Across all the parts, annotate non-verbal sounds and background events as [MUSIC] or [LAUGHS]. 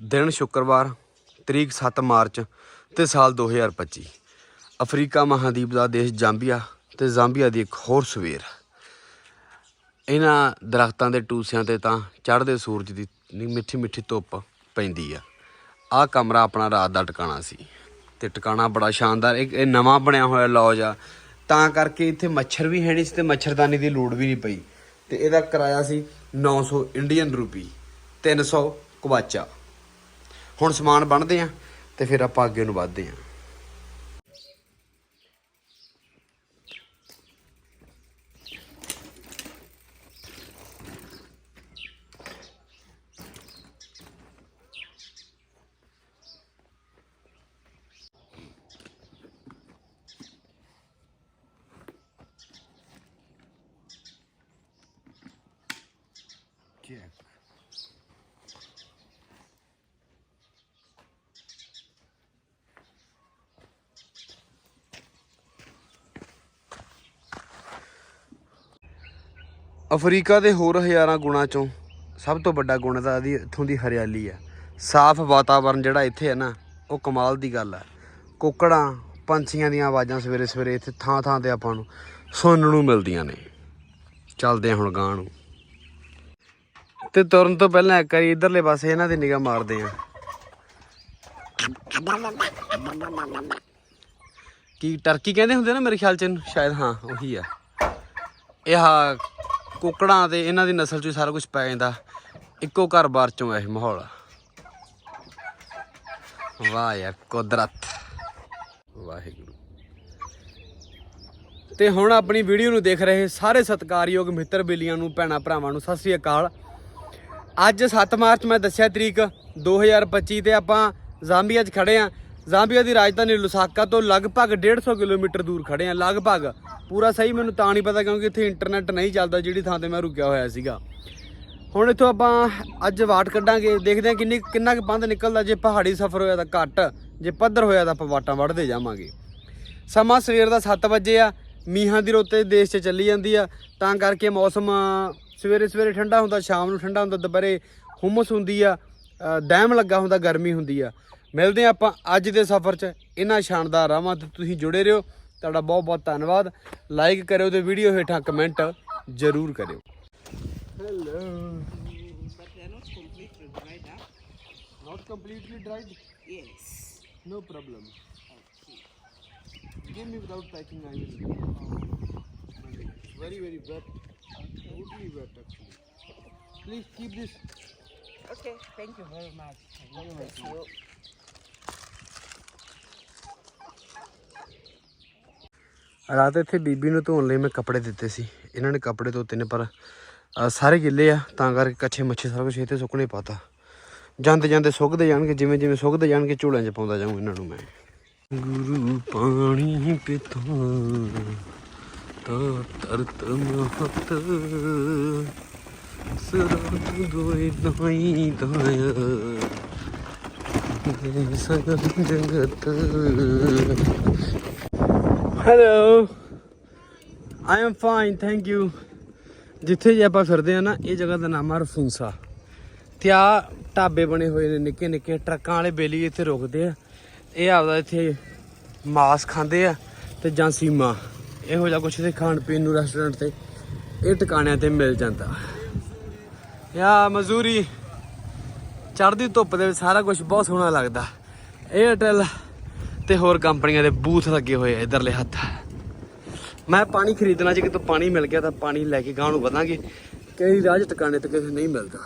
ਦਿਨ ਸ਼ੁੱਕਰਵਾਰ, ਤਰੀਕ 7 ਮਾਰਚ ਤੇ ਸਾਲ 2025 ਅਫਰੀਕਾ ਮਹਾਦੀਪ ਦਾ ਦੇਸ਼ ਜਾਂਬੀਆ ਤੇ ਜਾਂਬੀਆ ਦੀ ਇੱਕ ਹੋਰ ਸਵੇਰ। ਇਹਨਾਂ ਦਰਖਤਾਂ ਦੇ ਟੂਸਿਆਂ ਤੇ ਤਾਂ ਚੜ੍ਹਦੇ ਸੂਰਜ ਦੀ ਮਿੱਠੀ ਮਿੱਠੀ ਧੁੱਪ ਪੈਂਦੀ ਆ। ਆਹ ਕਮਰਾ ਆਪਣਾ ਰਾਤ ਦਾ ਟਿਕਾਣਾ ਸੀ ਤੇ ਟਿਕਾਣਾ ਬੜਾ ਸ਼ਾਨਦਾਰ, ਇੱਕ ਇਹ ਨਵਾਂ ਬਣਿਆ ਹੋਇਆ ਲੌਜ ਆ। ਤਾਂ ਕਰਕੇ ਇੱਥੇ ਮੱਛਰ ਵੀ ਹੈ ਨਹੀਂ ਸੀ ਤੇ ਮੱਛਰਦਾਨੀ ਦੀ ਲੋੜ ਵੀ ਨਹੀਂ ਪਈ। ਤੇ ਇਹਦਾ ਕਿਰਾਇਆ ਸੀ 900 ਇੰਡੀਅਨ ਰੂਪੀ 300 ਕਵਾਚਾ। ਹੁਣ ਸਮਾਨ ਬਣਦੇ ਆ ਤੇ ਫਿਰ ਆਪਾਂ ਅੱਗੇ ਨੂੰ ਵਧਦੇ ਆ। ਅਫਰੀਕਾ ਦੇ ਹੋਰ ਹਜ਼ਾਰਾਂ ਗੁਣਾਂ ਚੋਂ ਸਭ ਤੋਂ ਵੱਡਾ ਗੁਣ ਤਾਂ ਇਹਦੀ ਇੱਥੋਂ ਦੀ ਹਰਿਆਲੀ ਆ। ਸਾਫ਼ ਵਾਤਾਵਰਣ ਜਿਹੜਾ ਇੱਥੇ ਹੈ ਨਾ ਉਹ ਕਮਾਲ ਦੀ ਗੱਲ ਆ। ਕੁੱਕੜਾਂ ਪੰਛੀਆਂ ਦੀਆਂ ਆਵਾਜ਼ਾਂ ਸਵੇਰੇ ਸਵੇਰੇ ਇੱਥੇ ਥਾਂ ਥਾਂ ਤੇ ਆਪਾਂ ਨੂੰ ਸੁਣਨ ਨੂੰ ਮਿਲਦੀਆਂ ਨੇ। ਚੱਲਦੇ ਹਾਂ ਹੁਣ ਗਾਂ ਨੂੰ। ਤੇ ਤੁਰਨ ਤੋਂ ਪਹਿਲਾਂ ਇੱਕ ਵਾਰੀ ਇਧਰਲੇ ਪਾਸੇ ਇਹਨਾਂ ਦੀ ਨਿਗਾਹ ਮਾਰਦੇ ਆ ਕੀ ਟਰਕੀ ਕਹਿੰਦੇ ਹੁੰਦੇ ਨਾ ਮੇਰੇ ਖਿਆਲ ਚ ਇਹਨੂੰ, ਸ਼ਾਇਦ ਹਾਂ ਉਹੀ ਆ। ਇਹ ਆਹ ਕੁੱਕੜਾਂ ਤੇ ਇਹਨਾਂ ਦੀ ਨਸਲ ਚੋਂ ਸਾਰਾ ਕੁਝ ਪੈ ਜਾਂਦਾ। ਇੱਕੋ ਘਰ-ਬਾਰ ਚੋਂ ਇਹ ਮਾਹੌਲ। ਵਾਹ ਯਾਰ, ਕੁਦਰਤ। ਵਾਹਿਗੁਰੂ। ਤੇ ਹੁਣ ਆਪਣੀ ਵੀਡੀਓ ਨੂੰ ਦੇਖ ਰਹੇ ਸਾਰੇ ਸਤਿਕਾਰਯੋਗ ਮਿੱਤਰ ਬੇਲੀਆਂ ਨੂੰ, ਭੈਣਾ ਭਰਾਵਾਂ ਨੂੰ ਸਤਿ ਸ੍ਰੀ ਅਕਾਲ। ਅੱਜ 7 ਮਾਰਚ, ਮੈਂ ਦੱਸਿਆ ਤਰੀਕ 2025 ਤੇ ਆਪਾਂ ਜ਼ਾਂਬੀਆ 'ਚ ਖੜੇ ਆ। ਜ਼ਾਂਬੀਆ ਦੀ ਰਾਜਧਾਨੀ ਲੁਸਾਕਾ ਤੋਂ ਲਗਭਗ 150 ਕਿਲੋਮੀਟਰ ਦੂਰ ਖੜੇ ਆ ਲਗਭਗ। ਪੂਰਾ ਸਹੀ ਮੈਨੂੰ ਤਾਂ ਨਹੀਂ ਪਤਾ ਕਿਉਂਕਿ ਇੱਥੇ ਇੰਟਰਨੈਟ ਨਹੀਂ ਚੱਲਦਾ ਜਿਹੜੀ ਥਾਂ ਤੇ ਮੈਂ ਰੁਕਿਆ ਹੋਇਆ ਸੀਗਾ। ਹੁਣ ਇੱਥੋਂ ਆਪਾਂ ਅੱਜ ਵਾਟ ਕੱਢਾਂਗੇ। ਦੇਖਦੇ ਹਾਂ ਕਿੰਨੀ ਕਿੰਨਾ ਕੁ ਬੰਦ ਨਿਕਲਦਾ। ਜੇ ਪਹਾੜੀ ਸਫ਼ਰ ਹੋਇਆ ਤਾਂ ਘੱਟ ਜੇ ਪੱਧਰ ਹੋਇਆ ਤਾਂ ਆਪਾਂ ਵਾਟਾਂ ਵੜਦੇ ਜਾਵਾਂਗੇ। ਸਮਾਂ ਸਵੇਰ ਦਾ 7 ਵਜੇ ਆ। ਮੀਂਹਾਂ ਦੀ ਰੋਤੇ ਦੇਸ਼ 'ਚ ਚੱਲੀ ਜਾਂਦੀ ਆ। ਤਾਂ ਕਰਕੇ ਮੌਸਮ ਸਵੇਰੇ ਸਵੇਰੇ ਠੰਡਾ ਹੁੰਦਾ ਸ਼ਾਮ ਨੂੰ ਠੰਡਾ ਹੁੰਦਾ। ਦੁਪਹਿਰੇ ਹੁਮਸ ਹੁੰਦੀ ਆ। ਅ, ਡੈਮ ਲੱਗਾ ਹੁੰਦਾ ਗਰਮੀ ਹੁੰਦੀ ਆ। ਮਿਲਦੇ ਆ ਆਪਾਂ ਅੱਜ ਦੇ ਸਫ਼ਰ 'ਚ ਇਹਨਾਂ ਸ਼ਾਨਦਾਰ ਰਾਵਾਂ ਤੇ ਤੁਸੀਂ ਜੁੜੇ ਰਹੋ ਤੁਹਾਡਾ ਬਹੁਤ ਬਹੁਤ ਧੰਨਵਾਦ ਲਾਈਕ ਕਰਿਓ ਤੇ ਵੀਡੀਓ ਹੇਠਾਂ ਕਮੈਂਟ ਜ਼ਰੂਰ ਕਰਿਓ hello But they're not completely dried up. Not completely dried? Yes. No problem. Give me without packing, I will. Very, very wet. Totally wet, actually. Please keep this. Okay, thank you very much. Thank you. ਰਾਤ ਇੱਥੇ ਬੀਬੀ ਨੂੰ ਧੋਣ ਲਈ ਮੈਂ ਕੱਪੜੇ ਦਿੱਤੇ ਸੀ। ਇਹਨਾਂ ਨੇ ਕੱਪੜੇ ਧੋਤੇ ਨੇ, ਪਰ ਸਾਰੇ ਗਿੱਲੇ ਆ, ਤਾਂ ਕਰਕੇ ਕੱਛੇ ਮੱਛੇ ਸਾਰਾ ਕੁਝ ਇੱਥੇ ਸੁੱਕਣੇ ਪਾਤਾ। ਜਾਂਦੇ ਜਾਂਦੇ ਸੁੱਕਦੇ ਜਾਣਗੇ, ਜਿਵੇਂ ਜਿਵੇਂ ਸੁੱਕਦੇ ਜਾਣਗੇ, ਝੋਲਿਆਂ 'ਚ ਪਾਉਂਦਾ ਜਾਊਂ ਇਹਨਾਂ ਨੂੰ ਮੈਂ। ਗੁਰੂ ਪਾਣੀ ਪਿਤਾ ਤਾ ਤਰਤ ਮਹਤ ਸਰਾ ਦੋਇ ਦਾਈ ਦਾਇਆ ਸਗਲ ਜਗਤ hello I am fine thank you ਜਿੱਥੇ ਜੇ ਆਪਾਂ ਫਿਰਦੇ ਆ ਨਾ, ਇਹ ਜਗ੍ਹਾ ਦਾ ਨਾਮ ਆ ਰਫੂਸਾ। ਤੇ ਆ ਢਾਬੇ ਬਣੇ ਹੋਏ ਨੇ, ਨਿੱਕੇ ਨਿੱਕੇ ਟਰੱਕਾਂ ਵਾਲੇ ਬੇਲੀ ਇੱਥੇ ਰੁਕਦੇ ਆ। ਇਹ ਆਪਦਾ ਇੱਥੇ ਮਾਸ ਖਾਂਦੇ ਆ ਤੇ ਜਾਂ ਸੀਮਾ ਇਹੋ ਜਿਹਾ ਕੁਛ ਤੇ ਖਾਣ ਪੀਣ ਨੂੰ ਰੈਸਟੋਰੈਂਟ ਤੇ, ਇਹ ਟਿਕਾਣਿਆਂ ਤੇ ਮਿਲ ਜਾਂਦਾ। ਯਾ ਮਜ਼ਦੂਰੀ, ਚੜ੍ਹਦੀ ਧੁੱਪ ਦੇ ਵਿੱਚ ਸਾਰਾ ਕੁਝ ਬਹੁਤ ਸੋਹਣਾ ਲੱਗਦਾ। ਇਹ ਏਅਰਟੈਲ ਤੇ ਹੋਰ ਕੰਪਨੀਆਂ ਦੇ ਬੂਥ ਲੱਗੇ ਹੋਏ ਆ ਇਧਰਲੇ ਹੱਥ ਮੈਂ ਪਾਣੀ ਖਰੀਦਣਾ ਜੇ ਕਿਤੋਂ ਪਾਣੀ ਮਿਲ ਗਿਆ ਤਾਂ ਪਾਣੀ ਲੈ ਕੇ ਗਾਂ ਨੂੰ ਵਧਾਂਗੇ ਕਈ ਰਾਜ ਟਿਕਾਣੇ ਤੇ ਕਿਸੇ ਨਹੀਂ ਮਿਲਦਾ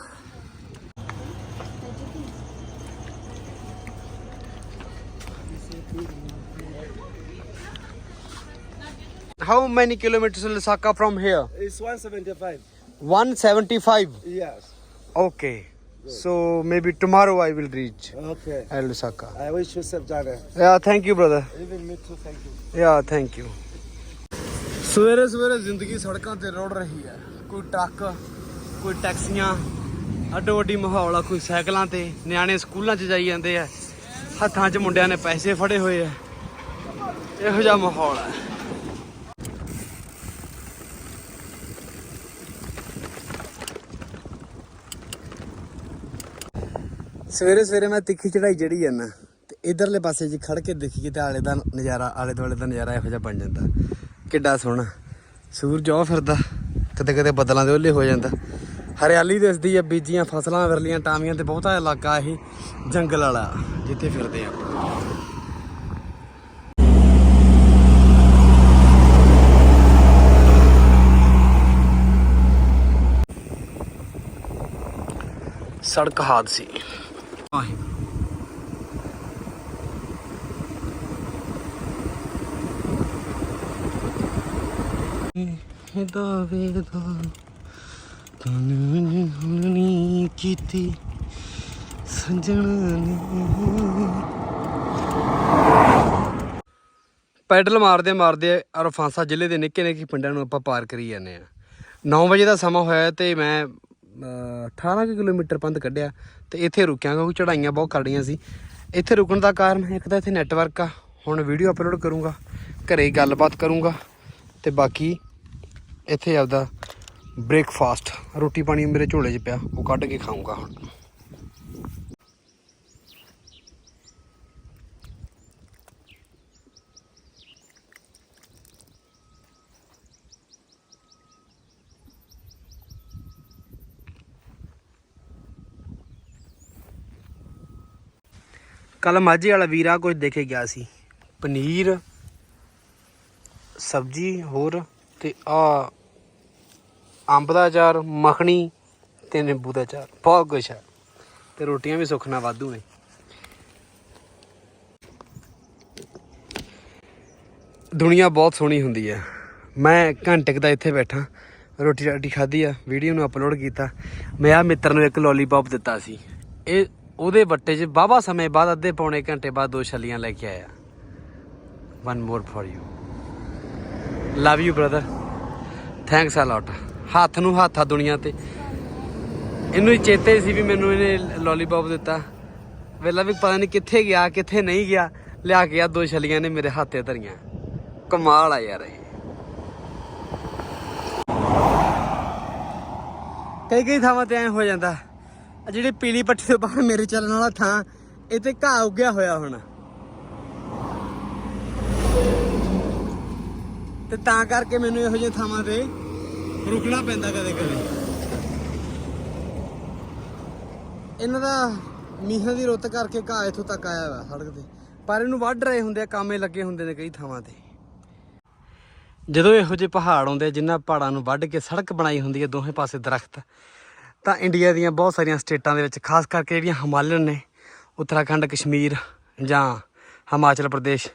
How many kilometers Lusaka from here? It's 175. 175. Yes. Okay. So maybe tomorrow I will reach Okay. at Lusaka. I wish you safe journey. Yeah, thank you brother. Even me too, thank you. Yeah thank you ਸਵੇਰੇ ਸਵੇਰੇ ਜ਼ਿੰਦਗੀ ਸੜਕਾਂ ਤੇ ਰੋੜ ਰਹੀ ਹੈ ਕੋਈ truck ਕੋਈ ਟੈਕਸੀਆਂ ਅੱਡੋ ਅੱਡੀ ਮਾਹੌਲ ਆ ਕੋਈ ਸਾਈਕਲਾਂ ਤੇ ਨਿਆਣੇ ਸਕੂਲਾਂ 'ਚ ਜਾਈ ਜਾਂਦੇ ਆ ਹੱਥਾਂ 'ਚ ਮੁੰਡਿਆਂ ਨੇ ਪੈਸੇ ਫੜੇ ਹੋਏ ਆ ਇਹੋ ਜਿਹਾ ਮਾਹੌਲ ਹੈ ਸਵੇਰੇ ਸਵੇਰੇ ਮੈਂ ਤਿੱਖੀ ਚੜਾਈ ਚੜੀ ਜਾਂਦਾ ਤੇ ਇਧਰਲੇ ਪਾਸੇ ਜੀ ਖੜ ਕੇ ਦੇਖੀਏ ਤੇ ਆਲੇ ਦਾ ਨਜ਼ਾਰਾ, ਆਲੇ ਦੁਆਲੇ ਦਾ ਨਜ਼ਾਰਾ ਇਹੋ ਜਿਹਾ ਬਣ ਜਾਂਦਾ। ਕਿੱਡਾ ਸੋਹਣਾ। ਸੂਰਜ ਆ ਫਿਰਦਾ ਕਦੇ ਕਦੇ ਬੱਦਲਾਂ ਦੇ ਓਲੇ ਹੋ ਜਾਂਦਾ। ਹਰਿਆਲੀ ਦਿਸਦੀ ਆ, ਬੀਜੀਆਂ ਫਸਲਾਂ ਵਿਰਲੀਆਂ ਟਾਮੀਆਂ ਤੇ ਬਹੁਤਾ ਇਲਾਕਾ ਇਹ ਜੰਗਲ ਵਾਲਾ, ਜਿੱਥੇ ਫਿਰਦੇ ਆ। ਸੜਕ ਹਾਦਸੇ। ਵਾਹਿਗੁਰੂ ਇਹਦਾ ਵੇਦਾ ਕਾਨੂੰਨ ਹੁਣੀ ਕੀਤੀ, ਸੰਜਣਾ ਪੈਡਲ ਮਾਰਦੇ ਮਾਰਦੇ ਅਰਫਾਂਸਾ ਜ਼ਿਲ੍ਹੇ ਦੇ ਨਿੱਕੇ ਨਿੱਕੇ ਪਿੰਡਾਂ ਨੂੰ ਆਪਾਂ ਪਾਰ ਕਰੀ ਜਾਂਦੇ ਆ 9 ਵਜੇ ਦਾ ਸਮਾਂ ਹੋਇਆ ਤੇ ਮੈਂ 18 ਕੁ ਕਿਲੋਮੀਟਰ ਪੰਧ ਕੱਢਿਆ ਤੇ ਇੱਥੇ ਰੁਕਿਆ ਕਿਉਂਕਿ ਚੜਾਈਆਂ ਬਹੁਤ ਕਰੜੀਆਂ ਸੀ। ਇੱਥੇ ਰੁਕਣ ਦਾ ਕਾਰਨ ਇੱਕ ਤਾਂ ਇੱਥੇ ਨੈਟਵਰਕ ਆ। ਹੁਣ ਵੀਡੀਓ ਅਪਲੋਡ ਕਰੂੰਗਾ, ਘਰੇ ਗੱਲਬਾਤ ਕਰੂੰਗਾ ਤੇ ਬਾਕੀ ਇੱਥੇ ਆਪਦਾ ਬ੍ਰੇਕਫਾਸਟ ਰੋਟੀ ਪਾਣੀ ਮੇਰੇ ਝੋਲੇ 'ਚ ਪਿਆ, ਉਹ ਕੱਢ ਕੇ ਖਾਊਂਗਾ ਹੁਣ। ਕੱਲ ਮਾਝੇ ਵਾਲਾ ਵੀਰਾ ਕੁਝ ਦੇ ਗਿਆ ਸੀ। ਪਨੀਰ, ਸਬਜੀ ਹੋਰ ਤੇ ਆ ਅੰਬ ਦਾ ਅਚਾਰ, ਮੱਖਣੀ ਤੇ ਨਿੰਬੂ ਦਾ ਅਚਾਰ। ਬਹੁਤ ਕੁਛ ਹੈ ਤੇ ਰੋਟੀਆਂ ਵੀ ਸੁੱਖ ਨਾਲ ਵਾਧੂ ਨੇ। ਦੁਨੀਆ ਬਹੁਤ ਸੋਹਣੀ ਹੁੰਦੀ ਹੈ ਮੈਂ ਘੰਟੇ ਦਾ ਇੱਥੇ ਬੈਠਾ। ਰੋਟੀ ਰਾਟੀ ਖਾਧੀ ਆ। ਵੀਡੀਓ ਨੂੰ ਅਪਲੋਡ ਕੀਤਾ। ਮੈਂ ਆ ਮਿੱਤਰ ਨੂੰ ਇੱਕ ਲੋਲੀਪੌਪ ਦਿੱਤਾ ਸੀ। ਇਹ ਉਹਦੇ ਵੱਟੇ 'ਚ ਬਾਬਾ ਸਮੇਂ ਬਾਅਦ ਅੱਧੇ ਪੌਣੇ ਘੰਟੇ ਬਾਅਦ ਦੋ ਛੱਲੀਆਂ ਲੈ ਕੇ ਆਇਆ। One more for you love you brother thanks a lot ਹੱਥ ਨੂੰ ਹੱਥ ਆ ਦੁਨੀਆ ਤੇ। ਇਹਨੂੰ ਹੀ ਚੇਤੇ ਸੀ ਵੀ ਮੈਨੂੰ ਇਹਨੇ ਲੋਲੀਪੌਪ ਦਿੱਤਾ। ਵੇਲਾ ਵੀ ਪਤਾ ਨਹੀਂ ਕਿੱਥੇ ਗਿਆ, ਕਿੱਥੇ ਨਹੀਂ ਗਿਆ। ਲਿਆ ਕੇ ਆ ਦੋ ਛਲੀਆਂ ਨੇ ਮੇਰੇ ਹੱਥੇ ਧਰੀਆਂ। ਕਮਾਲ ਆ ਯਾਰ ਇਹ। ਕਈ ਕਈ ਥਾਵਾਂ ਤੇ ਐ ਹੋ ਜਾਂਦਾ। ਆ ਜਿਹੜੀ ਪੀਲੀ ਪੱਟੀ ਤੋਂ ਬਾਹਰ ਮੇਰੇ ਚੱਲਣ ਵਾਲਾ ਥਾਂ ਇਹ ਤੇ ਘਾਹ ਉੱਗਿਆ ਹੋਇਆ ਹੁਣ। ਤੇ ਤਾਂ ਕਰਕੇ ਮੈਨੂੰ ਇਹੋ ਜਿਹੇ ਥਾਵਾਂ ਤੇ ਰੁਕਣਾ ਪੈਂਦਾ ਕਦੇ ਕਦੇ। ਇਹਨਾਂ ਦਾ ਮੀਂਹਾਂ ਦੀ ਰੁੱਤ ਕਰਕੇ ਘਾਹ ਇੱਥੋਂ ਤੱਕ ਆਇਆ ਵਾ ਸੜਕ ਤੇ। ਪਰ ਇਹਨੂੰ ਵੱਢ ਰਹੇ ਹੁੰਦੇ ਆ ਕਾਮੇ ਲੱਗੇ ਹੁੰਦੇ ਨੇ ਕਈ ਥਾਵਾਂ ਤੇ। ਜਦੋਂ ਇਹੋ ਜਿਹੇ ਪਹਾੜ ਆਉਂਦੇ ਆ, ਜਿਨ੍ਹਾਂ ਪਹਾੜਾਂ ਨੂੰ ਵੱਢ ਕੇ ਸੜਕ ਬਣਾਈ ਹੁੰਦੀ ਹੈ ਦੋਹੇ ਪਾਸੇ ਦਰਖਤ ਤਾਂ ਇੰਡੀਆ ਦੀਆਂ ਬਹੁਤ ਸਾਰੀਆਂ ਸਟੇਟਾਂ ਦੇ ਵਿੱਚ, ਖਾਸ ਕਰਕੇ ਜਿਹੜੀਆਂ ਹਿਮਾਲਯਨ ਨੇ, ਉੱਤਰਾਖੰਡ, ਕਸ਼ਮੀਰ ਜਾਂ ਹਿਮਾਚਲ ਪ੍ਰਦੇਸ਼,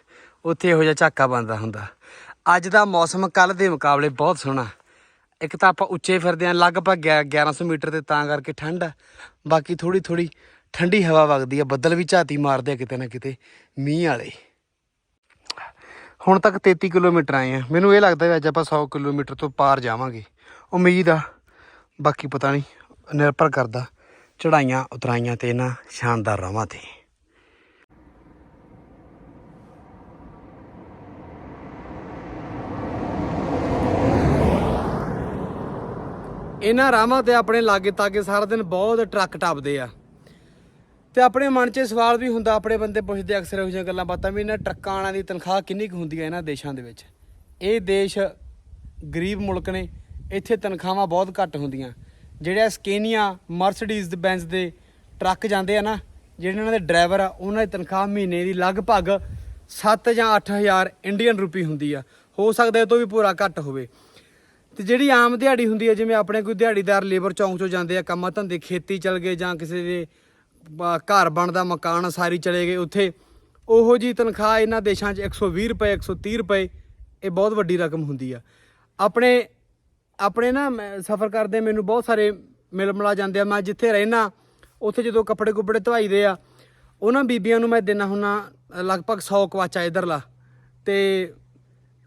ਉੱਥੇ ਇਹੋ ਜਿਹਾ ਝਾਕਾ ਬਣਦਾ ਹੁੰਦਾ। ਅੱਜ ਦਾ ਮੌਸਮ ਕੱਲ ਦੇ ਮੁਕਾਬਲੇ ਬਹੁਤ ਸੋਹਣਾ। ਇੱਕ ਤਾਂ ਆਪਾਂ ਉੱਚੇ ਫਿਰਦੇ ਆਂ ਲਗਭਗ ਗਿਆ- 1100 ਮੀਟਰ ਤੇ ਤਾਂ ਕਰਕੇ ਠੰਡ ਆ ਬਾਕੀ ਥੋੜੀ ਥੋੜੀ ਠੰਡੀ ਹਵਾ ਵਗਦੀ ਆ ਬੱਦਲ ਵੀ ਝਾਤੀ ਮਾਰਦੇ ਆ ਕਿਤੇ ਨਾ ਕਿਤੇ, ਮੀਂਹ ਵਾਲੇ। ਹੁਣ ਤੱਕ 33 ਕਿਲੋਮੀਟਰ ਆਏ ਆ ਮੈਨੂੰ ਇਹ ਲੱਗਦਾ ਵੀ ਅੱਜ ਆਪਾਂ 100 ਕਿਲੋਮੀਟਰ ਤੋਂ ਪਾਰ ਜਾਵਾਂਗੇ। ਉਮੀਦ ਆ। ਬਾਕੀ ਪਤਾ ਨਹੀਂ। ਨਿਰਭਰ ਕਰਦਾ। ਚੜਾਈਆਂ ਉਤਰਾਈਆਂ ਤੇ ਇਹਨਾਂ ਸ਼ਾਨਦਾਰ ਰਾਵਾਂ ਤੇ। ਇਹਨਾਂ ਰਾਵਾਂ ਤੇ ਆਪਣੇ ਲਾਗੇ ਤਾਗੇ ਸਾਰਾ ਦਿਨ ਬਹੁਤ ਟਰੱਕ ਟੱਪਦੇ ਆ। ਤੇ ਆਪਣੇ ਮਨ 'ਚ ਸਵਾਲ ਵੀ ਹੁੰਦਾ, ਆਪਣੇ ਬੰਦੇ ਪੁੱਛਦੇ ਅਕਸਰ ਇਹੋ ਜਿਹੀਆਂ ਗੱਲਾਂ ਬਾਤਾਂ ਵੀ ਇਹਨਾਂ ਟਰੱਕਾਂ ਵਾਲਿਆਂ ਦੀ ਤਨਖਾਹ ਕਿੰਨੀ ਕੁ ਹੁੰਦੀ ਹੈ ਇਹਨਾਂ ਦੇਸ਼ਾਂ ਦੇ ਵਿੱਚ। ਇਹ ਦੇਸ਼ ਗਰੀਬ ਮੁਲਕ ਨੇ, ਇੱਥੇ ਤਨਖਾਹਾਂ ਬਹੁਤ ਘੱਟ ਹੁੰਦੀਆਂ। ਜਿਹੜੇ ਸਕੇਨੀਆ ਮਰਸੀਡੀਜ਼ ਦੇ ਬੈਂਜ਼ ਦੇ ਟਰੱਕ ਜਾਂਦੇ ਆ ਨਾ, ਜਿਹੜੇ ਉਹਨਾਂ ਦੇ ਡਰਾਈਵਰ ਆ, ਉਹਨਾਂ ਦੀ ਤਨਖਾਹ ਮਹੀਨੇ ਦੀ ਲਗਭਗ 7 ਜਾਂ 8000 ਇੰਡੀਅਨ ਰੁਪੀ ਹੁੰਦੀ ਆ। ਹੋ ਸਕਦਾ ਇਹ ਤੋਂ ਵੀ ਪੂਰਾ ਘੱਟ ਹੋਵੇ। ਤੇ ਜਿਹੜੀ ਆਮ ਦਿਹਾੜੀ ਹੁੰਦੀ ਹੈ ਜਿਵੇਂ ਆਪਣੇ ਕੋਈ ਦਿਹਾੜੀਦਾਰ ਲੇਬਰ ਚੌਂਕ ਚੋਂ ਜਾਂਦੇ ਆ, ਕੰਮਾਂ ਧੰਦੇ, ਖੇਤੀ ਚਲ ਗਏ ਜਾਂ ਕਿਸੇ ਦੇ ਘਰ ਬਣਦਾ ਮਕਾਨ, ਸਾਰੀ ਚਲੇ ਗਏ ਉੱਥੇ, ਉਹੋ ਜੀ ਤਨਖਾਹ ਇਹਨਾਂ ਦੇਸ਼ਾਂ 'ਚ 120 ਰੁਪਏ 130 ਰੁਪਏ, ਇਹ ਬਹੁਤ ਵੱਡੀ ਰਕਮ ਹੁੰਦੀ ਆ। ਆਪਣੇ ਆਪਣੇ ਨਾ ਸਫ਼ਰ ਕਰਦੇ ਮੈਨੂੰ ਬਹੁਤ ਸਾਰੇ ਮਿਲ ਮਿਲਾ ਜਾਂਦੇ ਆ। ਮੈਂ ਜਿੱਥੇ ਰਹਿਣਾ ਉੱਥੇ ਜਦੋਂ ਕੱਪੜੇ ਕੁੱਪੜੇ ਧਵਾਈਦੇ ਆ, ਉਹਨਾਂ ਬੀਬੀਆਂ ਨੂੰ ਮੈਂ ਦਿਨਾ ਹੁੰਨਾ ਲਗਭਗ 100 ਕਵਾਚਾ ਇਧਰਲਾ। ਤੇ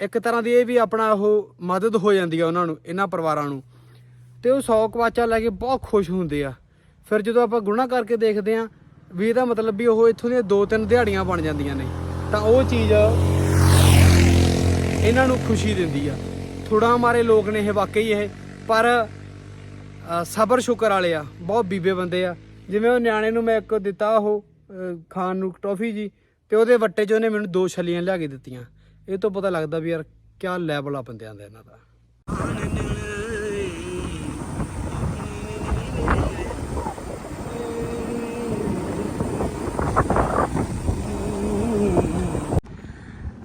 ਇੱਕ ਤਰ੍ਹਾਂ ਦੀ ਇਹ ਵੀ ਆਪਣਾ ਉਹ ਮਦਦ ਹੋ ਜਾਂਦੀ ਆ ਉਹਨਾਂ ਨੂੰ, ਇਹਨਾਂ ਪਰਿਵਾਰਾਂ ਨੂੰ। ਤੇ ਉਹ 100 ਕਵਾਚਾ ਲੈ ਕੇ ਬਹੁਤ ਖੁਸ਼ ਹੁੰਦੇ ਆ। ਫਿਰ ਜਦੋਂ ਆਪਾਂ ਗੁਣਾ ਕਰਕੇ ਦੇਖਦੇ ਆ, ਵੀ ਇਹਦਾ ਮਤਲਬ ਵੀ ਉਹ ਇੱਥੋਂ ਦੀਆਂ ਦੋ ਤਿੰਨ ਦਿਹਾੜੀਆਂ ਬਣ ਜਾਂਦੀਆਂ ਨੇ, ਤਾਂ ਉਹ ਚੀਜ਼ ਇਹਨਾਂ ਨੂੰ ਖੁਸ਼ੀ ਦਿੰਦੀ ਆ। ਥੋੜਾ ਮਾਰੇ ਲੋਕ ਨੇ ਇਹ ਵਾਕਈ ਇਹ, ਪਰ ਸਬਰ ਸ਼ੁਕਰ ਵਾਲੇ ਆ, ਬਹੁਤ ਬੀਬੇ ਬੰਦੇ ਆ। ਜਿਵੇਂ ਉਹ ਨਿਆਣੇ ਨੂੰ ਮੈਂ ਇੱਕ ਦਿੱਤਾ ਉਹ ਖਾਣ ਨੂੰ ਟੌਫੀ ਜੀ, ਤੇ ਉਹਦੇ ਵੱਟੇ 'ਚ ਉਹਨੇ ਮੈਨੂੰ ਦੋ ਛਲੀਆਂ ਲਿਆ ਕੇ ਦਿੱਤੀਆਂ। ਇਹ ਤੋਂ ਪਤਾ ਲੱਗਦਾ ਵੀ ਯਾਰ ਕਿਆ ਲੈਵਲ ਆ ਬੰਦਿਆਂ ਦਾ ਇਹਨਾਂ ਦਾ।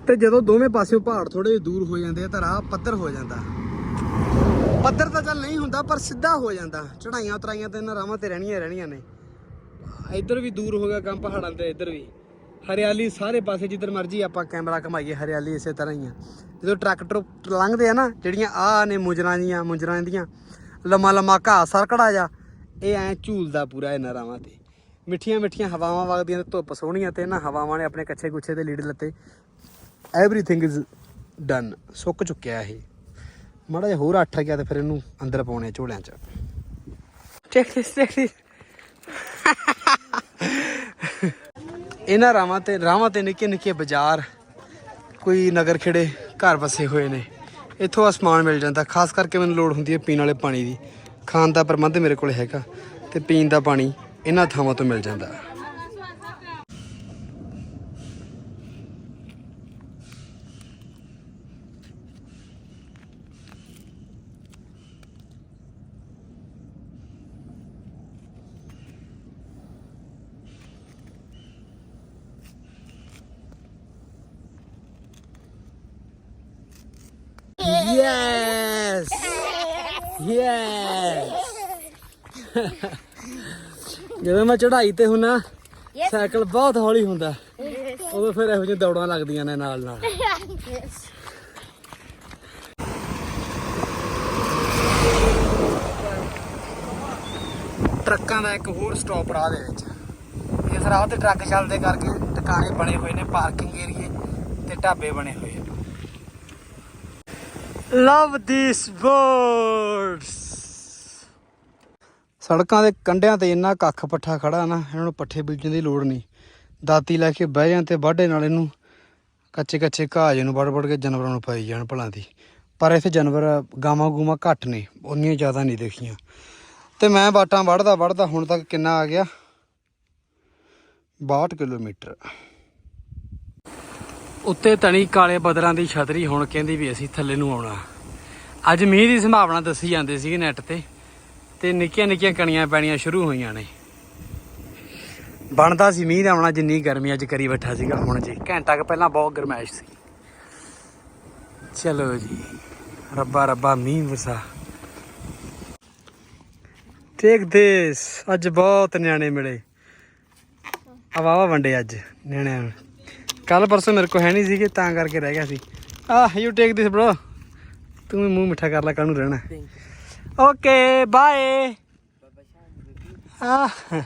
ਤੇ ਜਦੋਂ ਦੋਵੇਂ ਪਾਸਿਓਂ ਪਹਾੜ ਥੋੜੇ ਦੂਰ ਹੋ ਜਾਂਦੇ ਆ ਤਾਂ ਰਾਹ ਪੱਧਰ ਹੋ ਜਾਂਦਾ। ਪੱਧਰ ਤਾਂ ਚੱਲ ਨਹੀਂ ਹੁੰਦਾ, ਪਰ ਸਿੱਧਾ ਹੋ ਜਾਂਦਾ। ਚੜਾਈਆਂ ਉਤਰਾਈਆਂ ਤੇ ਇਹਨਾਂ ਰਾਵਾਂ ਤੇ ਰਹਿਣੀਆਂ ਰਹਿਣੀਆਂ ਨੇ। ਇੱਧਰ ਵੀ ਦੂਰ ਹੋ ਗਿਆ ਕੰਮ ਪਹਾੜਾਂ ਤੇ, ਇੱਧਰ ਵੀ। ਹਰਿਆਲੀ ਸਾਰੇ ਪਾਸੇ ਜਿੱਧਰ ਮਰਜ਼ੀ ਆਪਾਂ ਕੈਮਰਾ ਘਮਾਈਏ, ਹਰਿਆਲੀ ਇਸੇ ਤਰ੍ਹਾਂ ਹੀ ਆ। ਜਦੋਂ ਟਰੈਕਟਰ ਲੰਘਦੇ ਆ ਨਾ, ਜਿਹੜੀਆਂ ਆ ਨੇ ਮੁਜਰਾਂ ਦੀਆਂ ਮੁਜਰਾਂ ਦੀਆਂ, ਲੰਮਾ ਲੰਮਾ ਘਾਹ ਸਰਕੜਾ ਜਾ ਇਹ ਐ ਝੂਲਦਾ ਪੂਰਾ ਇਹਨਾਂ ਰਾਵਾਂ ਤੇ। ਮਿੱਠੀਆਂ ਮਿੱਠੀਆਂ ਹਵਾਵਾਂ ਵਗਦੀਆਂ ਤੇ ਧੁੱਪ ਸੋਹਣੀਆਂ ਤੇ ਇਹਨਾਂ ਹਵਾਵਾਂ ਨੇ ਆਪਣੇ ਕੱਛੇ ਗੁੱਛੇ ਦੇ ਲੀੜੇ ਲੱਤੇ ਐਵਰੀਥਿੰਗ ਇਜ਼ ਡਨ ਸੁੱਕ ਚੁੱਕਿਆ ਇਹ। ਮਾੜਾ ਜਿਹਾ ਹੋਰ ਅੱਠ ਗਿਆ ਤੇ ਫਿਰ ਇਹਨੂੰ ਅੰਦਰ ਪਾਉਣੇ ਝੋਲਿਆਂ 'ਚ। ਚੈੱਕ ਦਿਸ ਚੈੱਕ ਦਿਸ ਇਹਨਾਂ ਰਾਵਾਂ ਤੇ ਰਾਵਾਂ ਤੇ ਨਿੱਕੇ ਨਿੱਕੇ ਬਾਜ਼ਾਰ ਕੋਈ ਨਗਰ ਖੇੜੇ ਘਰ ਵਸੇ ਹੋਏ ਨੇ। ਇੱਥੋਂ ਅਸਮਾਨ ਮਿਲ ਜਾਂਦਾ। ਖਾਸ ਕਰਕੇ ਮੈਨੂੰ ਲੋੜ ਹੁੰਦੀ ਹੈ ਪੀਣ ਵਾਲੇ ਪਾਣੀ ਦੀ। ਖਾਣ ਦਾ ਪ੍ਰਬੰਧ ਮੇਰੇ ਕੋਲ ਹੈਗਾ ਤੇ ਪੀਣ ਦਾ ਪਾਣੀ ਇਹਨਾਂ ਥਾਵਾਂ ਤੋਂ ਮਿਲ ਜਾਂਦਾ ਯੈਸ ਯੈਸ ਜਦੋਂ ਮੈਂ ਚੜ੍ਹਾਈ ਤੇ ਹੁੰਨਾ ਸਾਈਕਲ ਬਹੁਤ ਹੌਲੀ ਹੁੰਦਾ। ਉਦੋਂ ਫਿਰ ਇਹੋ ਜਿਹੀਆਂ ਦੌੜਾਂ ਲੱਗਦੀਆਂ ਨੇ ਨਾਲ ਨਾਲ। ਟਰੱਕਾਂ ਦਾ ਇੱਕ ਹੋਰ ਸਟਾਪ ਰਾਹ ਦੇ ਵਿੱਚ। ਇਸ ਰਾਹ ਤੇ ਟਰੱਕ ਚੱਲਦੇ ਕਰਕੇ ਟਿਕਾਣੇ ਬਣੇ ਹੋਏ ਨੇ ਪਾਰਕਿੰਗ ਏਰੀਏ ਤੇ ਢਾਬੇ ਬਣੇ ਹੋਏ ਲਵ ਥੀਸ ਬਰਡਸ ਸੜਕਾਂ ਦੇ ਕੰਢਿਆਂ ਤੇ ਇੰਨਾ ਕੱਖ ਪੱਠਾ ਖੜਾ ਨਾ, ਇਹਨਾਂ ਨੂੰ ਪੱਠੇ ਬੀਜਣ ਦੀ ਲੋੜ ਨਹੀਂ। ਦਾਤੀ ਲੈ ਕੇ ਬਹਿ ਜਾਣ ਤੇ ਵਾਢੇ ਨਾਲ ਇਹਨੂੰ ਕੱਚੇ ਕੱਚੇ ਘਾਹ ਜਿਹੇ ਨੂੰ ਵੜ ਵੜ ਕੇ ਜਾਨਵਰਾਂ ਨੂੰ ਪਾਈ ਜਾਣ ਭਲਾਂ ਦੀ। ਪਰ ਇੱਥੇ ਜਾਨਵਰ ਗਾਵਾਂ ਗੂਵਾਂ ਘੱਟ ਨੇ, ਉਨੀਆਂ ਜ਼ਿਆਦਾ ਨਹੀਂ ਦੇਖੀਆਂ। ਤੇ ਮੈਂ ਬਾਟਾਂ ਵੜਦਾ ਵੜਦਾ ਹੁਣ ਤੱਕ ਕਿੰਨਾ ਆ ਗਿਆ? 62 ਕਿਲੋਮੀਟਰ। ਉੱਤੇ ਤਣੀ ਕਾਲੇ ਬਦਲਾਂ ਦੀ ਛਤਰੀ ਹੁਣ ਕਹਿੰਦੀ ਵੀ ਅਸੀਂ ਥੱਲੇ ਨੂੰ ਆਉਣਾ। ਅੱਜ ਮੀਂਹ ਦੀ ਸੰਭਾਵਨਾ ਦੱਸੀ ਜਾਂਦੇ ਸੀ ਨੈਟ ਤੇ। ਤੇ ਨਿੱਕੀਆਂ ਨਿੱਕੀਆਂ ਕਣੀਆਂ ਪੈਣੀਆਂ ਸ਼ੁਰੂ ਹੋਈਆਂ ਨੇ। ਬਣਦਾ ਸੀ ਮੀਂਹ ਦਾ ਆਉਣਾ ਜਿੰਨੀ ਗਰਮੀ, ਅੱਜ ਕਰੀ ਬੈਠਾ ਸੀਗਾ, ਹੁਣ ਜੀ ਘੰਟਾ ਕੁ ਪਹਿਲਾਂ ਬਹੁਤ ਗਰਮੈਸ਼ ਸੀ। ਚਲੋ ਜੀ, ਰੱਬਾ ਰੱਬਾ ਮੀਂਹ ਵਸਾ। ਟੇਕ ਦਿਸ ਅੱਜ ਬਹੁਤ ਨਿਆਣੇ ਮਿਲੇ। ਆਵਾਵਾ ਵੰਡੇ ਅੱਜ, ਨਿਆਣਿਆਂ ਨੂੰ। ਕੱਲ ਪਰਸੋਂ ਮੇਰੇ ਕੋ ਹੈ ਨਹੀਂ ਸੀਗੇ, ਤਾਂ ਕਰਕੇ ਰਹਿ ਗਿਆ ਸੀ। ਆਹ ਯੂ ਟੇਕ ਦਿਸ ਬ్రో ਤੂੰ ਵੀ ਮੂੰਹ ਮਿੱਠਾ ਕਰ ਲੈ ਨੂੰ ਰਹਿਣਾ। Okay bye ah. [LAUGHS]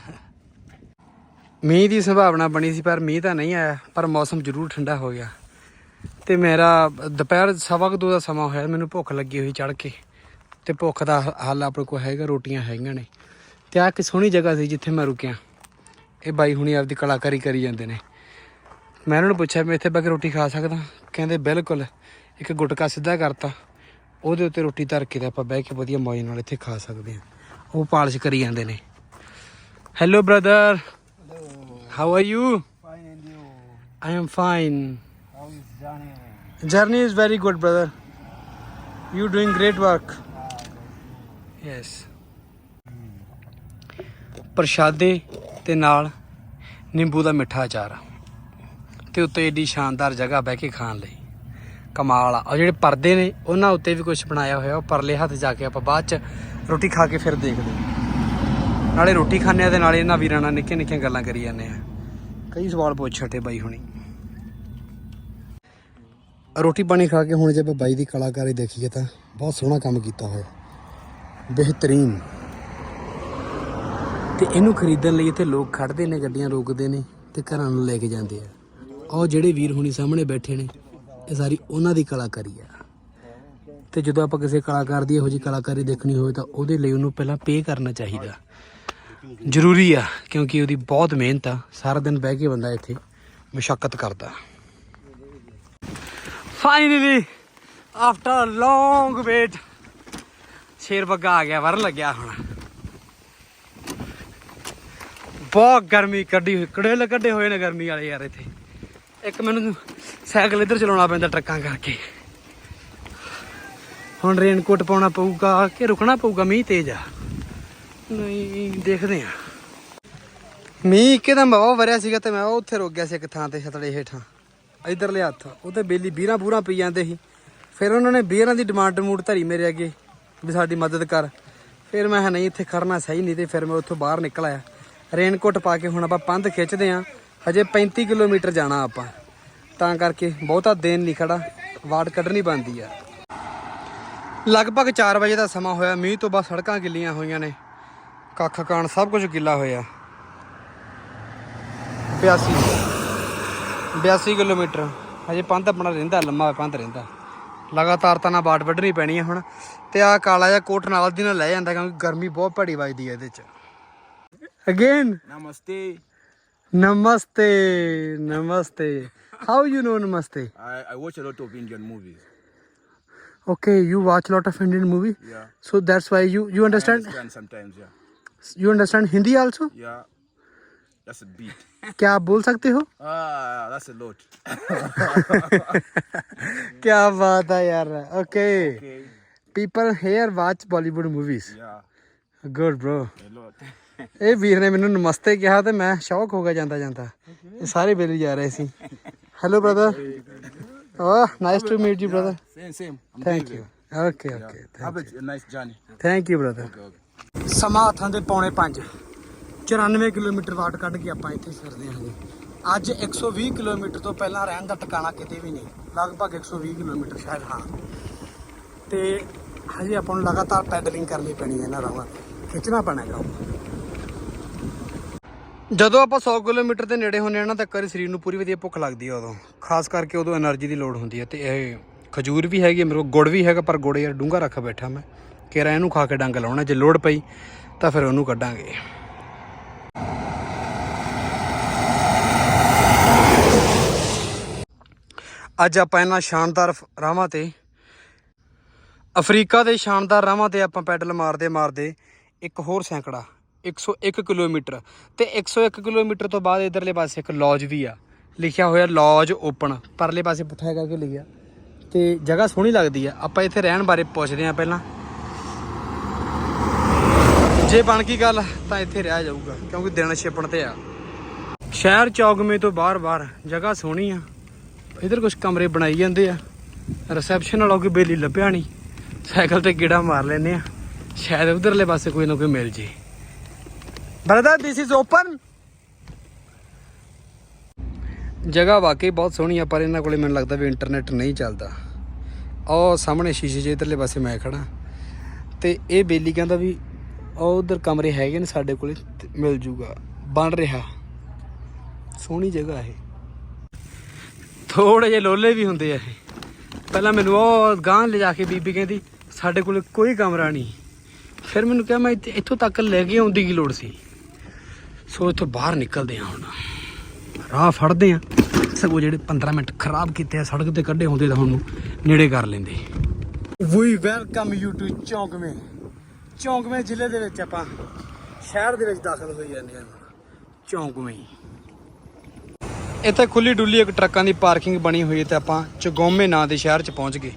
ਮੀਂਹ ਦੀ ਸੰਭਾਵਨਾ ਬਣੀ ਸੀ, ਪਰ ਮੀਂਹ ਤਾਂ ਨਹੀਂ ਆਇਆ, ਪਰ ਮੌਸਮ ਜ਼ਰੂਰ ਠੰਡਾ ਹੋ ਗਿਆ। ਤੇ ਮੇਰਾ ਦੁਪਹਿਰ ਸਵਾ ਕੁ ਦੋ ਦਾ ਸਮਾਂ ਹੋਇਆ, ਮੈਨੂੰ ਭੁੱਖ ਲੱਗੀ ਹੋਈ ਚੜ ਕੇ। ਤੇ ਭੁੱਖ ਦਾ ਹੱਲ ਆਪਣੇ ਕੋਲ ਹੈਗਾ, ਰੋਟੀਆਂ ਹੈਗੀਆਂ ਨੇ। ਤੇ ਆ ਕਿ ਸੋਹਣੀ ਜਗ੍ਹਾ ਸੀ ਜਿੱਥੇ ਮੈਂ ਰੁਕਿਆ। ਇਹ ਬਾਈ ਹੁਣੀ ਆਪਦੀ ਕਲਾਕਾਰੀ ਕਰੀ ਜਾਂਦੇ ਨੇ। ਮੈਂ ਉਹਨਾਂ ਨੂੰ ਪੁੱਛਿਆ, ਮੈਂ ਇੱਥੇ ਬੈ ਕੇ ਰੋਟੀ ਖਾ ਸਕਦਾ? ਕਹਿੰਦੇ ਬਿਲਕੁਲ। ਇੱਕ ਗੁਟਕਾ ਸਿੱਧਾ ਕਰਤਾ। ਉਹਦੇ ਉੱਤੇ ਰੋਟੀ ਧਰ ਕੇ ਤੇ ਆਪਾਂ ਬਹਿ ਕੇ ਵਧੀਆ ਮੌਜ ਨਾਲ ਇੱਥੇ ਖਾ ਸਕਦੇ ਹਾਂ। ਉਹ ਪਾਲਿਸ਼ ਕਰੀ ਜਾਂਦੇ ਨੇ। Hello brother how are you? I am fine Johnny? journey? Is very good brother you doing great work yes ਪ੍ਰਸ਼ਾਦੇ ਤੇ ਨਾਲ ਨਿੰਬੂ ਦਾ ਮਿੱਠਾ ਅਚਾਰ। ਤੇ ਉੱਤੇ ਏਡੀ ਸ਼ਾਨਦਾਰ ਜਗ੍ਹਾ ਬਹਿ ਕੇ ਖਾਣ ਲਈ। ਕਮਾਲ ਆ। ਉਹ ਜਿਹੜੇ ਪਰਦੇ ਨੇ, ਉਹਨਾਂ ਉੱਤੇ ਵੀ ਕੁਝ ਬਣਾਇਆ ਹੋਇਆ, ਉਹ ਪਰਲੇ ਹੱਥ ਜਾ ਕੇ ਆਪਾਂ ਬਾਅਦ ਚ ਰੋਟੀ ਖਾ ਕੇ ਫਿਰ ਦੇਖਦੇ ਹਾਂ। ਨਾਲੇ ਰੋਟੀ ਖਾਣੇ ਆ ਤੇ ਨਾਲੇ ਇਹਨਾਂ ਵੀਰਾਂ ਨਾਲ ਨਿੱਕੀਆਂ ਨਿੱਕੀਆਂ ਗੱਲਾਂ ਕਰੀ ਜਾਂਦੇ ਆ। ਕਈ ਸਵਾਲ ਪੁੱਛ ਛੱਡੇ ਬਾਈ ਹੁਣੀ। ਰੋਟੀ ਪਾਣੀ ਖਾ ਕੇ ਹੁਣ ਜੇ ਆਪਾਂ ਬਾਈ ਦੀ ਕਲਾਕਾਰੀ ਦੇਖੀਏ ਤਾਂ ਬਹੁਤ ਸੋਹਣਾ ਕੰਮ ਕੀਤਾ ਹੋਇਆ। ਬਿਹਤਰੀਨ। ਤੇ ਇਹਨੂੰ ਖਰੀਦਣ ਲਈ ਇੱਥੇ ਲੋਕ ਖੜਦੇ ਨੇ, ਗੱਡੀਆਂ ਰੋਕਦੇ ਨੇ ਤੇ ਘਰਾਂ ਨੂੰ ਲੈ ਕੇ ਜਾਂਦੇ ਆ। ਉਹ ਜਿਹੜੇ ਵੀਰ ਹੁਣੀ ਸਾਹਮਣੇ ਬੈਠੇ ਨੇ ਇਹ ਸਾਰੀ ਉਹਨਾਂ ਦੀ ਕਲਾਕਾਰੀ ਆ। ਤੇ ਜਦੋਂ ਆਪਾਂ ਕਿਸੇ ਕਲਾਕਾਰ ਦੀ ਇਹੋ ਜਿਹੀ ਕਲਾਕਾਰੀ ਦੇਖਣੀ ਹੋਵੇ ਤਾਂ ਉਹਦੇ ਲਈ ਉਹਨੂੰ ਪਹਿਲਾਂ ਪੇ ਕਰਨਾ ਚਾਹੀਦਾ। ਜ਼ਰੂਰੀ ਆ, ਕਿਉਂਕਿ ਉਹਦੀ ਬਹੁਤ ਮਿਹਨਤ ਆ। ਸਾਰਾ ਦਿਨ ਬਹਿ ਕੇ ਬੰਦਾ ਇੱਥੇ ਮੁਸ਼ਕਲ ਕਰਦਾ। ਫਾਈਨਲੀ ਆਫਟਰ ਲੌਂਗ ਵੇਟ ਸ਼ੇਰ ਬੱਗਾ ਆ ਗਿਆ ਵਰ ਲੱਗਿਆ ਹੁਣ। ਬਹੁਤ ਗਰਮੀ ਕੱਢੀ ਹੋਈ, ਕੜੇਲ ਕੱਢੇ ਹੋਏ ਨੇ ਗਰਮੀ ਵਾਲੇ ਯਾਰ ਇੱਥੇ। ਇੱਕ ਮੈਨੂੰ ਸਾਈਕਲ ਇੱਧਰ ਚਲਾਉਣਾ ਪੈਂਦਾ ਟਰੱਕਾਂ ਕਰਕੇ। ਹੁਣ ਰੇਨਕੋਟ ਪਾਉਣਾ ਪਊਗਾ ਕਿ ਰੁਕਣਾ ਪਊਗਾ? ਮੀਂਹ ਤੇਜ਼ ਆ। ਨਹੀਂ, ਦੇਖਦੇ ਆ ਮੀਂਹ ਇੱਕਦਮ ਬਹੁਤ ਵਰਿਆ ਸੀਗਾ ਤੇ ਮੈਂ ਉੱਥੇ ਰੁਕ ਗਿਆ ਸੀ ਇੱਕ ਥਾਂ ਤੇ ਛਤੜੇ ਹੇਠਾਂ। ਇਧਰਲੇ ਹੱਥ ਉਹਤੇ ਬੇਲੀ ਵੀਰਾਂ ਪੂਰਾ ਪੀ ਜਾਂਦੇ ਸੀ। ਫਿਰ ਉਹਨਾਂ ਨੇ ਵੀਰਾਂ ਦੀ ਡਿਮਾਂਡ ਡਮੂਡ ਧਰੀ ਮੇਰੇ ਅੱਗੇ, ਵੀ ਸਾਡੀ ਮਦਦ ਕਰ। ਫਿਰ ਮੈਂ ਕਿਹਾ, ਨਹੀਂ, ਇੱਥੇ ਖੜਨਾ ਸਹੀ ਨਹੀਂ ਤੇ ਫਿਰ ਮੈਂ ਉੱਥੋਂ ਬਾਹਰ ਨਿਕਲ ਆਇਆ। ਰੇਨਕੋਟ ਪਾ ਕੇ ਹੁਣ ਆਪਾਂ ਪੰਧ ਖਿੱਚਦੇ ਆਂ ਹਜੇ 35 ਕਿਲੋਮੀਟਰ ਜਾਣਾ ਆਪਾਂ। ਤਾਂ ਕਰਕੇ ਬਹੁਤਾ ਦਿਨ ਨਹੀਂ ਖੜਾ, ਵਾਟ ਕੱਢਣੀ ਬੰਦੀ ਆ। ਲਗਭਗ 4 ਵਜੇ ਦਾ ਸਮਾਂ ਹੋਇਆ, ਮੀਂਹ ਤੋਂ ਬਾਅਦ ਸੜਕਾਂ ਗਿੱਲੀਆਂ ਹੋਈਆਂ ਨੇ। ਕੱਖ ਕਾਣ ਸਭ ਕੁਝ ਗਿੱਲਾ ਹੋਇਆ। 82 82 ਕਿਲੋਮੀਟਰ। ਹਜੇ ਪੰਧ ਆਪਣਾ ਰਹਿੰਦਾ, ਲੰਮਾ ਪੰਧ ਰਹਿੰਦਾ। ਲਗਾਤਾਰ ਤਾਂ ਨਾ ਬਾਟ ਵੱਢਣੀ ਪੈਣੀ ਹੈ ਹੁਣ। ਤੇ ਆ ਕਾਲਾ ਜਿਹਾ ਕੋਟ ਨਾਲ ਦੀ ਨਾਲ ਲੈ ਜਾਂਦਾ, ਕਿਉਂਕਿ ਗਰਮੀ ਬਹੁਤ ਭੜੀ ਵੱਜਦੀ ਹੈ ਇਹਦੇ ਚ। ਅਗੇਨ ਨਮਸਤੇ। Namaste, namaste. How you know namaste? I, I watch a lot of Indian movies. Okay, you watch a lot of Indian movie. Yeah. So that's why you you understand. I understand sometimes, yeah. You understand Hindi also? Yeah. That's a beat. क्या आप बोल सकते हो? Ah, क्या बात है यार. Okay people here watch Bollywood movies good bro ਇਹ ਵੀਰ ਨੇ ਮੈਨੂੰ ਨਮਸਤੇ ਕਿਹਾ ਤੇ ਮੈਂ ਸ਼ੌਕ ਹੋ ਗਿਆ ਜਾਂਦਾ ਜਾਂਦਾ। ਇਹ ਸਾਰੇ ਬੇਲੀ ਜਾ ਰਹੇ ਸੀ। Hello brother oh nice to meet you brother same. I'm thank. You okay okay a, a nice journey. Thank you brother. ਸਮਾਂ ਹੱਥਾਂ ਦੇ ਪੌਣੇ 5 94 ਕਿਲੋਮੀਟਰ ਵਾਟ ਕੱਢ ਕੇ ਆਪਾਂ ਇੱਥੇ ਫਿਰਦੇ ਹਾਂ ਜੀ। ਅੱਜ 120 ਕਿਲੋਮੀਟਰ ਤੋਂ ਪਹਿਲਾਂ ਰਹਿਣ ਦਾ ਟਿਕਾਣਾ ਕਿਤੇ ਵੀ ਨਹੀਂ। ਲਗਭਗ 120 ਕਿਲੋਮੀਟਰ ਸ਼ਾਇਦ ਹਾਂ। ਤੇ ਹਜੇ ਆਪਾਂ ਨੂੰ ਲਗਾਤਾਰ ਪੈਡਲਿੰਗ ਕਰਨੀ ਪੈਣੀ ਹੈ ਇਹਨਾਂ ਰਾਹਾਂ। ਖਿੱਚਣਾ ਪੈਣਾ ਕੰਮ ਜਦੋਂ ਆਪਾਂ 100 ਕਿਲੋਮੀਟਰ ਦੇ ਨੇੜੇ ਹੁੰਨੇ ਆ ਨਾ, ਤਾਂ ਕਰੇ ਸਰੀਰ ਨੂੰ ਪੂਰੀ ਵਧੀਆ ਭੁੱਖ ਲੱਗਦੀ ਆ ਉਦੋਂ। ਖਾਸ ਕਰਕੇ ਉਦੋਂ એનર્ਜੀ ਦੀ ਲੋੜ ਹੁੰਦੀ ਹੈ ਤੇ ਇਹ ਖਜੂਰ ਵੀ ਹੈਗੀ ਮੇਰੇ ਕੋਲ ਗੁੜ ਵੀ ਹੈਗਾ, ਪਰ ਗੁੜ ਯਾਰ ਡੂੰਘਾ ਰੱਖ ਬੈਠਾ ਮੈਂ। ਕਿਹੜਾ ਇਹਨੂੰ ਖਾ ਕੇ ਡੰਗ ਲਾਉਣਾ, ਜੇ ਲੋੜ ਪਈ, ਤਾਂ ਫਿਰ ਉਹਨੂੰ ਕੱਢਾਂਗੇ। ਅੱਜ ਆਪਾਂ ਇਹਨਾਂ ਸ਼ਾਨਦਾਰ ਰਾਹਾਂ ਤੇ, ਅਫਰੀਕਾ ਦੇ ਸ਼ਾਨਦਾਰ ਰਾਹਾਂ ਤੇ ਆਪਾਂ ਪੈਡਲ ਮਾਰਦੇ ਮਾਰਦੇ ਇੱਕ ਹੋਰ ਸੈਂਕੜਾ 101 ਕਿਲੋਮੀਟਰ ਤੇ 101 ਕਿਲੋਮੀਟਰ ਤੋਂ ਬਾਅਦ ਇਧਰਲੇ ਪਾਸੇ ਇੱਕ ਲੌਜ ਵੀ ਆ। ਲਿਖਿਆ ਹੋਇਆ ਲੌਜ ਓਪਨ ਪਰਲੇ ਪਾਸੇ ਪੁੱਠਾ ਕਰਕੇ ਲਿਖਿਆ। ਤੇ ਜਗ੍ਹਾ ਸੋਹਣੀ ਲੱਗਦੀ ਆ। ਆਪਾਂ ਇੱਥੇ ਰਹਿਣ ਬਾਰੇ ਪੁੱਛਦੇ ਆ ਪਹਿਲਾਂ। ਜੇ ਬਣ ਗਈ ਗੱਲ, ਤਾਂ ਇੱਥੇ ਰਹਿ ਜਾਊਗਾ, ਕਿਉਂਕਿ ਦਿਨ ਛਿਪਣ ਤੇ ਆ। ਸ਼ਹਿਰ ਚੌਗਮੇ ਤੋਂ ਬਾਹਰ-ਬਾਹਰ ਜਗ੍ਹਾ ਸੋਹਣੀ ਆ। ਇਧਰ ਕੁਝ ਕਮਰੇ ਬਣਾਈ ਜਾਂਦੇ ਆ। ਰਿਸੈਪਸ਼ਨ ਵਾਲਾ ਕੋਈ ਬੇਲੀ ਲੱਭਿਆ ਨਹੀਂ। ਸਾਈਕਲ ਤੇ ਗੇੜਾ ਮਾਰ ਲੈਨੇ ਆ। ਸ਼ਾਇਦ ਉਧਰਲੇ ਪਾਸੇ ਕੋਈ ਨਾ ਕੋਈ ਮਿਲ ਜੇ। ਬ੍ਰਦਰ ਦਿਸ ਇਜ਼ ਓਪਨ ਜਗ੍ਹਾ ਵਾਕਈ ਬਹੁਤ ਸੋਹਣੀ ਆ, ਪਰ ਇਹਨਾਂ ਕੋਲੇ ਮੈਨੂੰ ਲੱਗਦਾ ਵੀ ਇੰਟਰਨੈਟ ਨਹੀਂ ਚੱਲਦਾ। ਉਹ ਸਾਹਮਣੇ ਸ਼ੀਸ਼ੇ ਜਿਹੇ ਇਧਰਲੇ ਪਾਸੇ ਮੈਂ ਖੜਾ ਤੇ ਇਹ ਬੇਲੀ ਕਹਿੰਦਾ ਵੀ ਉਹ ਉਧਰ ਕਮਰੇ ਹੈਗੇ ਨੇ ਸਾਡੇ ਕੋਲੇ ਮਿਲ ਜੂਗਾ। ਬਣ ਰਿਹਾ। ਸੋਹਣੀ ਜਗ੍ਹਾ ਇਹ। ਥੋੜੇ ਜਿਹੇ ਲੋਲੇ ਵੀ ਹੁੰਦੇ ਆ ਇਹ। ਪਹਿਲਾਂ ਮੈਨੂੰ ਉਹ ਗਾਂ ਲਿਜਾ ਕੇ ਬੀਬੀ ਕਹਿੰਦੀ, ਸਾਡੇ ਕੋਲ ਕੋਈ ਕਮਰਾ ਨਹੀਂ। ਫਿਰ ਮੈਨੂੰ ਕਿਹਾ, ਮੈਂ ਇੱਥੋਂ ਤੱਕ ਲੈ ਕੇ ਆਉਂਦੀ ਕੀ ਲੋੜ ਸੀ? ਸੋ ਇੱਥੋਂ ਬਾਹਰ ਨਿਕਲਦੇ ਆ ਹੁਣ। ਰਾਹ ਫੜਦੇ ਆ ਸਗੋਂ ਜਿਹੜੇ 15 ਮਿੰਟ ਖਰਾਬ ਕੀਤੇ ਆ, ਸੜਕ ਤੇ ਕੱਢੇ ਹੁੰਦੇ ਤਾਂ ਹੁਣ ਨੇੜੇ ਕਰ ਲੈਂਦੇ। ਵੀ ਵੈਲਕਮ ਯੂ ਟੂ ਚੌਂਕਵੇਂ। ਚੌਂਕਵੇਂ ਜ਼ਿਲ੍ਹੇ ਦੇ ਵਿੱਚ ਆਪਾਂ ਸ਼ਹਿਰ ਦੇ ਵਿੱਚ ਦਾਖਲ ਹੋਈ ਜਾਂਦੇ ਹਾਂ। ਚੌਂਕਵੇਂ। ਇੱਥੇ ਖੁੱਲੀ ਡੁੱਲੀ ਇੱਕ ਟਰੱਕਾਂ ਦੀ ਪਾਰਕਿੰਗ ਬਣੀ ਹੋਈ ਹੈ ਤੇ ਆਪਾਂ ਚਗੋਮੇ ਨਾਂ ਦੇ ਸ਼ਹਿਰ 'ਚ ਪਹੁੰਚ ਗਏ।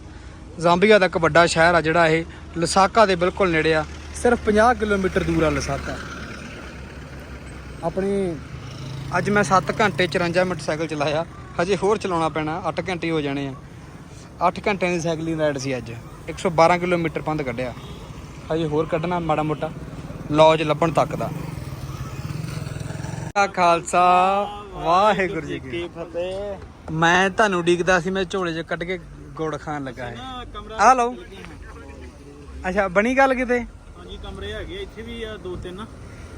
ਜ਼ਾਂਬੀਆ ਦਾ ਇੱਕ ਵੱਡਾ ਸ਼ਹਿਰ ਆ ਜਿਹੜਾ ਇਹ ਲਸਾਕਾ ਦੇ ਬਿਲਕੁਲ ਨੇੜੇ ਆ। ਸਿਰਫ 50 ਕਿਲੋਮੀਟਰ ਦੂਰ ਆ ਲਸਾਕਾ। ਆਪਣੀ ਅੱਜ ਮੈਂ 7 ਘੰਟੇ 54 ਮਿੰਟ ਸਾਈਕਲ ਚਲਾਇਆ। ਹਜੇ ਹੋਰ ਚਲਾਉਣਾ ਪੈਣਾ 8 ਘੰਟੇ ਹੋ ਜਾਣੇ ਆ। 8 ਘੰਟਿਆਂ ਦੀ ਸਾਈਕਲਿੰਗ ਰਾਈਡ ਸੀ ਅੱਜ। 112 ਕਿਲੋਮੀਟਰ ਪੰਧ ਕੱਢਿਆ। ਹਜੇ ਹੋਰ ਕੱਢਣਾ ਮਾੜਾ ਮੋਟਾ। ਲੌਜ ਲੱਭਣ ਤੱਕ ਦਾ। ਆ ਖਾਲਸਾ ਵਾਹਿਗੁਰੂ ਜੀ ਕੀ ਫਤਿਹ। ਮੈਂ ਤੁਹਾਨੂੰ ਡੀਕਦਾ ਸੀ ਮੈਂ ਝੋਲੇ 'ਚ ਕੱਢ ਕੇ ਗੁੜ ਖਾਣ ਲੱਗਾ ਹੈ ਆ ਲਓ। ਅੱਛਾ ਬਣੀ ਗੱਲ ਕਿਤੇ? ਹਾਂਜੀ ਕਮਰੇ ਹੈਗੇ ਇੱਥੇ ਵੀ ਆ ਦੋ ਤਿੰਨ।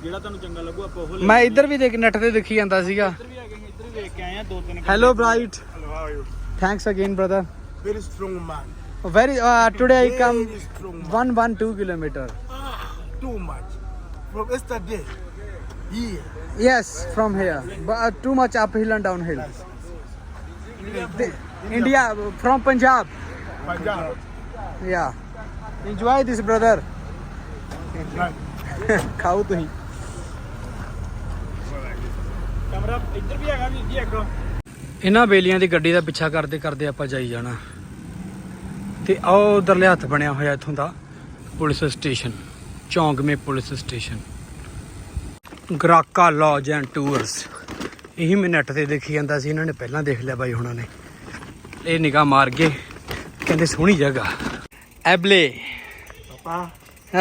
ਜਿਹੜਾ ਤੁਹਾਨੂੰ ਚੰਗਾ ਲੱਗੂ ਆਪਾਂ ਉਹ ਲੈ ਮੈਂ ਇੱਧਰ ਵੀ ਦੇਖ ਨੈਟ ਤੇ ਦੇਖੀ ਜਾਂਦਾ ਸੀਗਾ ਇੱਧਰ ਵੀ ਹੈਗੇ ਆ, ਇੱਧਰ ਵੀ ਵੇਖ ਕੇ ਆਏ ਆ ਦੋ ਤਿੰਨ hello bright Hello, how are you? Thanks again brother Very strong man. Very today I come Very strong man. 112 kilometre Too much. From yesterday. Here. Yes, from here. But uh, too much uphill and downhill. The- India, from Punjab. Punjab. Yeah. Enjoy this, brother. Right. ਖਾਓ ਤੁਸੀਂ camera ਇੱਧਰ ਵੀ ਹੈਗਾ ਵੀਰ ਜੀ ਇੱਕ। ਇਹਨਾਂ ਬੇਲੀਆਂ ਦੀ ਗੱਡੀ ਦਾ ਪਿੱਛਾ ਕਰਦੇ ਕਰਦੇ ਆਪਾਂ ਜਾਈ ਜਾਣਾ। ਤੇ ਆਹ ਉਧਰਲੇ ਹੱਥ ਬਣਿਆ ਹੋਇਆ ਇਥੋਂ ਦਾ ਪੁਲਿਸ ਸਟੇਸ਼ਨ ਚੌਂਕ ਮੇ ਪੁਲਿਸ ਸਟੇਸ਼ਨ। ਗਰਾਕਾ ਲੌਜ ਐਂਡ ਟੂਰਸ। ਇਹੀ ਮੈਂ ਨੈਟ ਤੇ ਦੇਖੀ ਜਾਂਦਾ ਸੀ ਇਹਨਾਂ ਨੇ ਪਹਿਲਾਂ ਦੇਖ ਲਿਆ ਬਾਈ ਹੁਣਾਂ ਨੇ। ਇਹ ਨਿਗਾਹ ਮਾਰ ਗਏ ਕਹਿੰਦੇ ਸੋਹਣੀ ਜਗ੍ਹਾ। ਐਬਲੇ। Papa.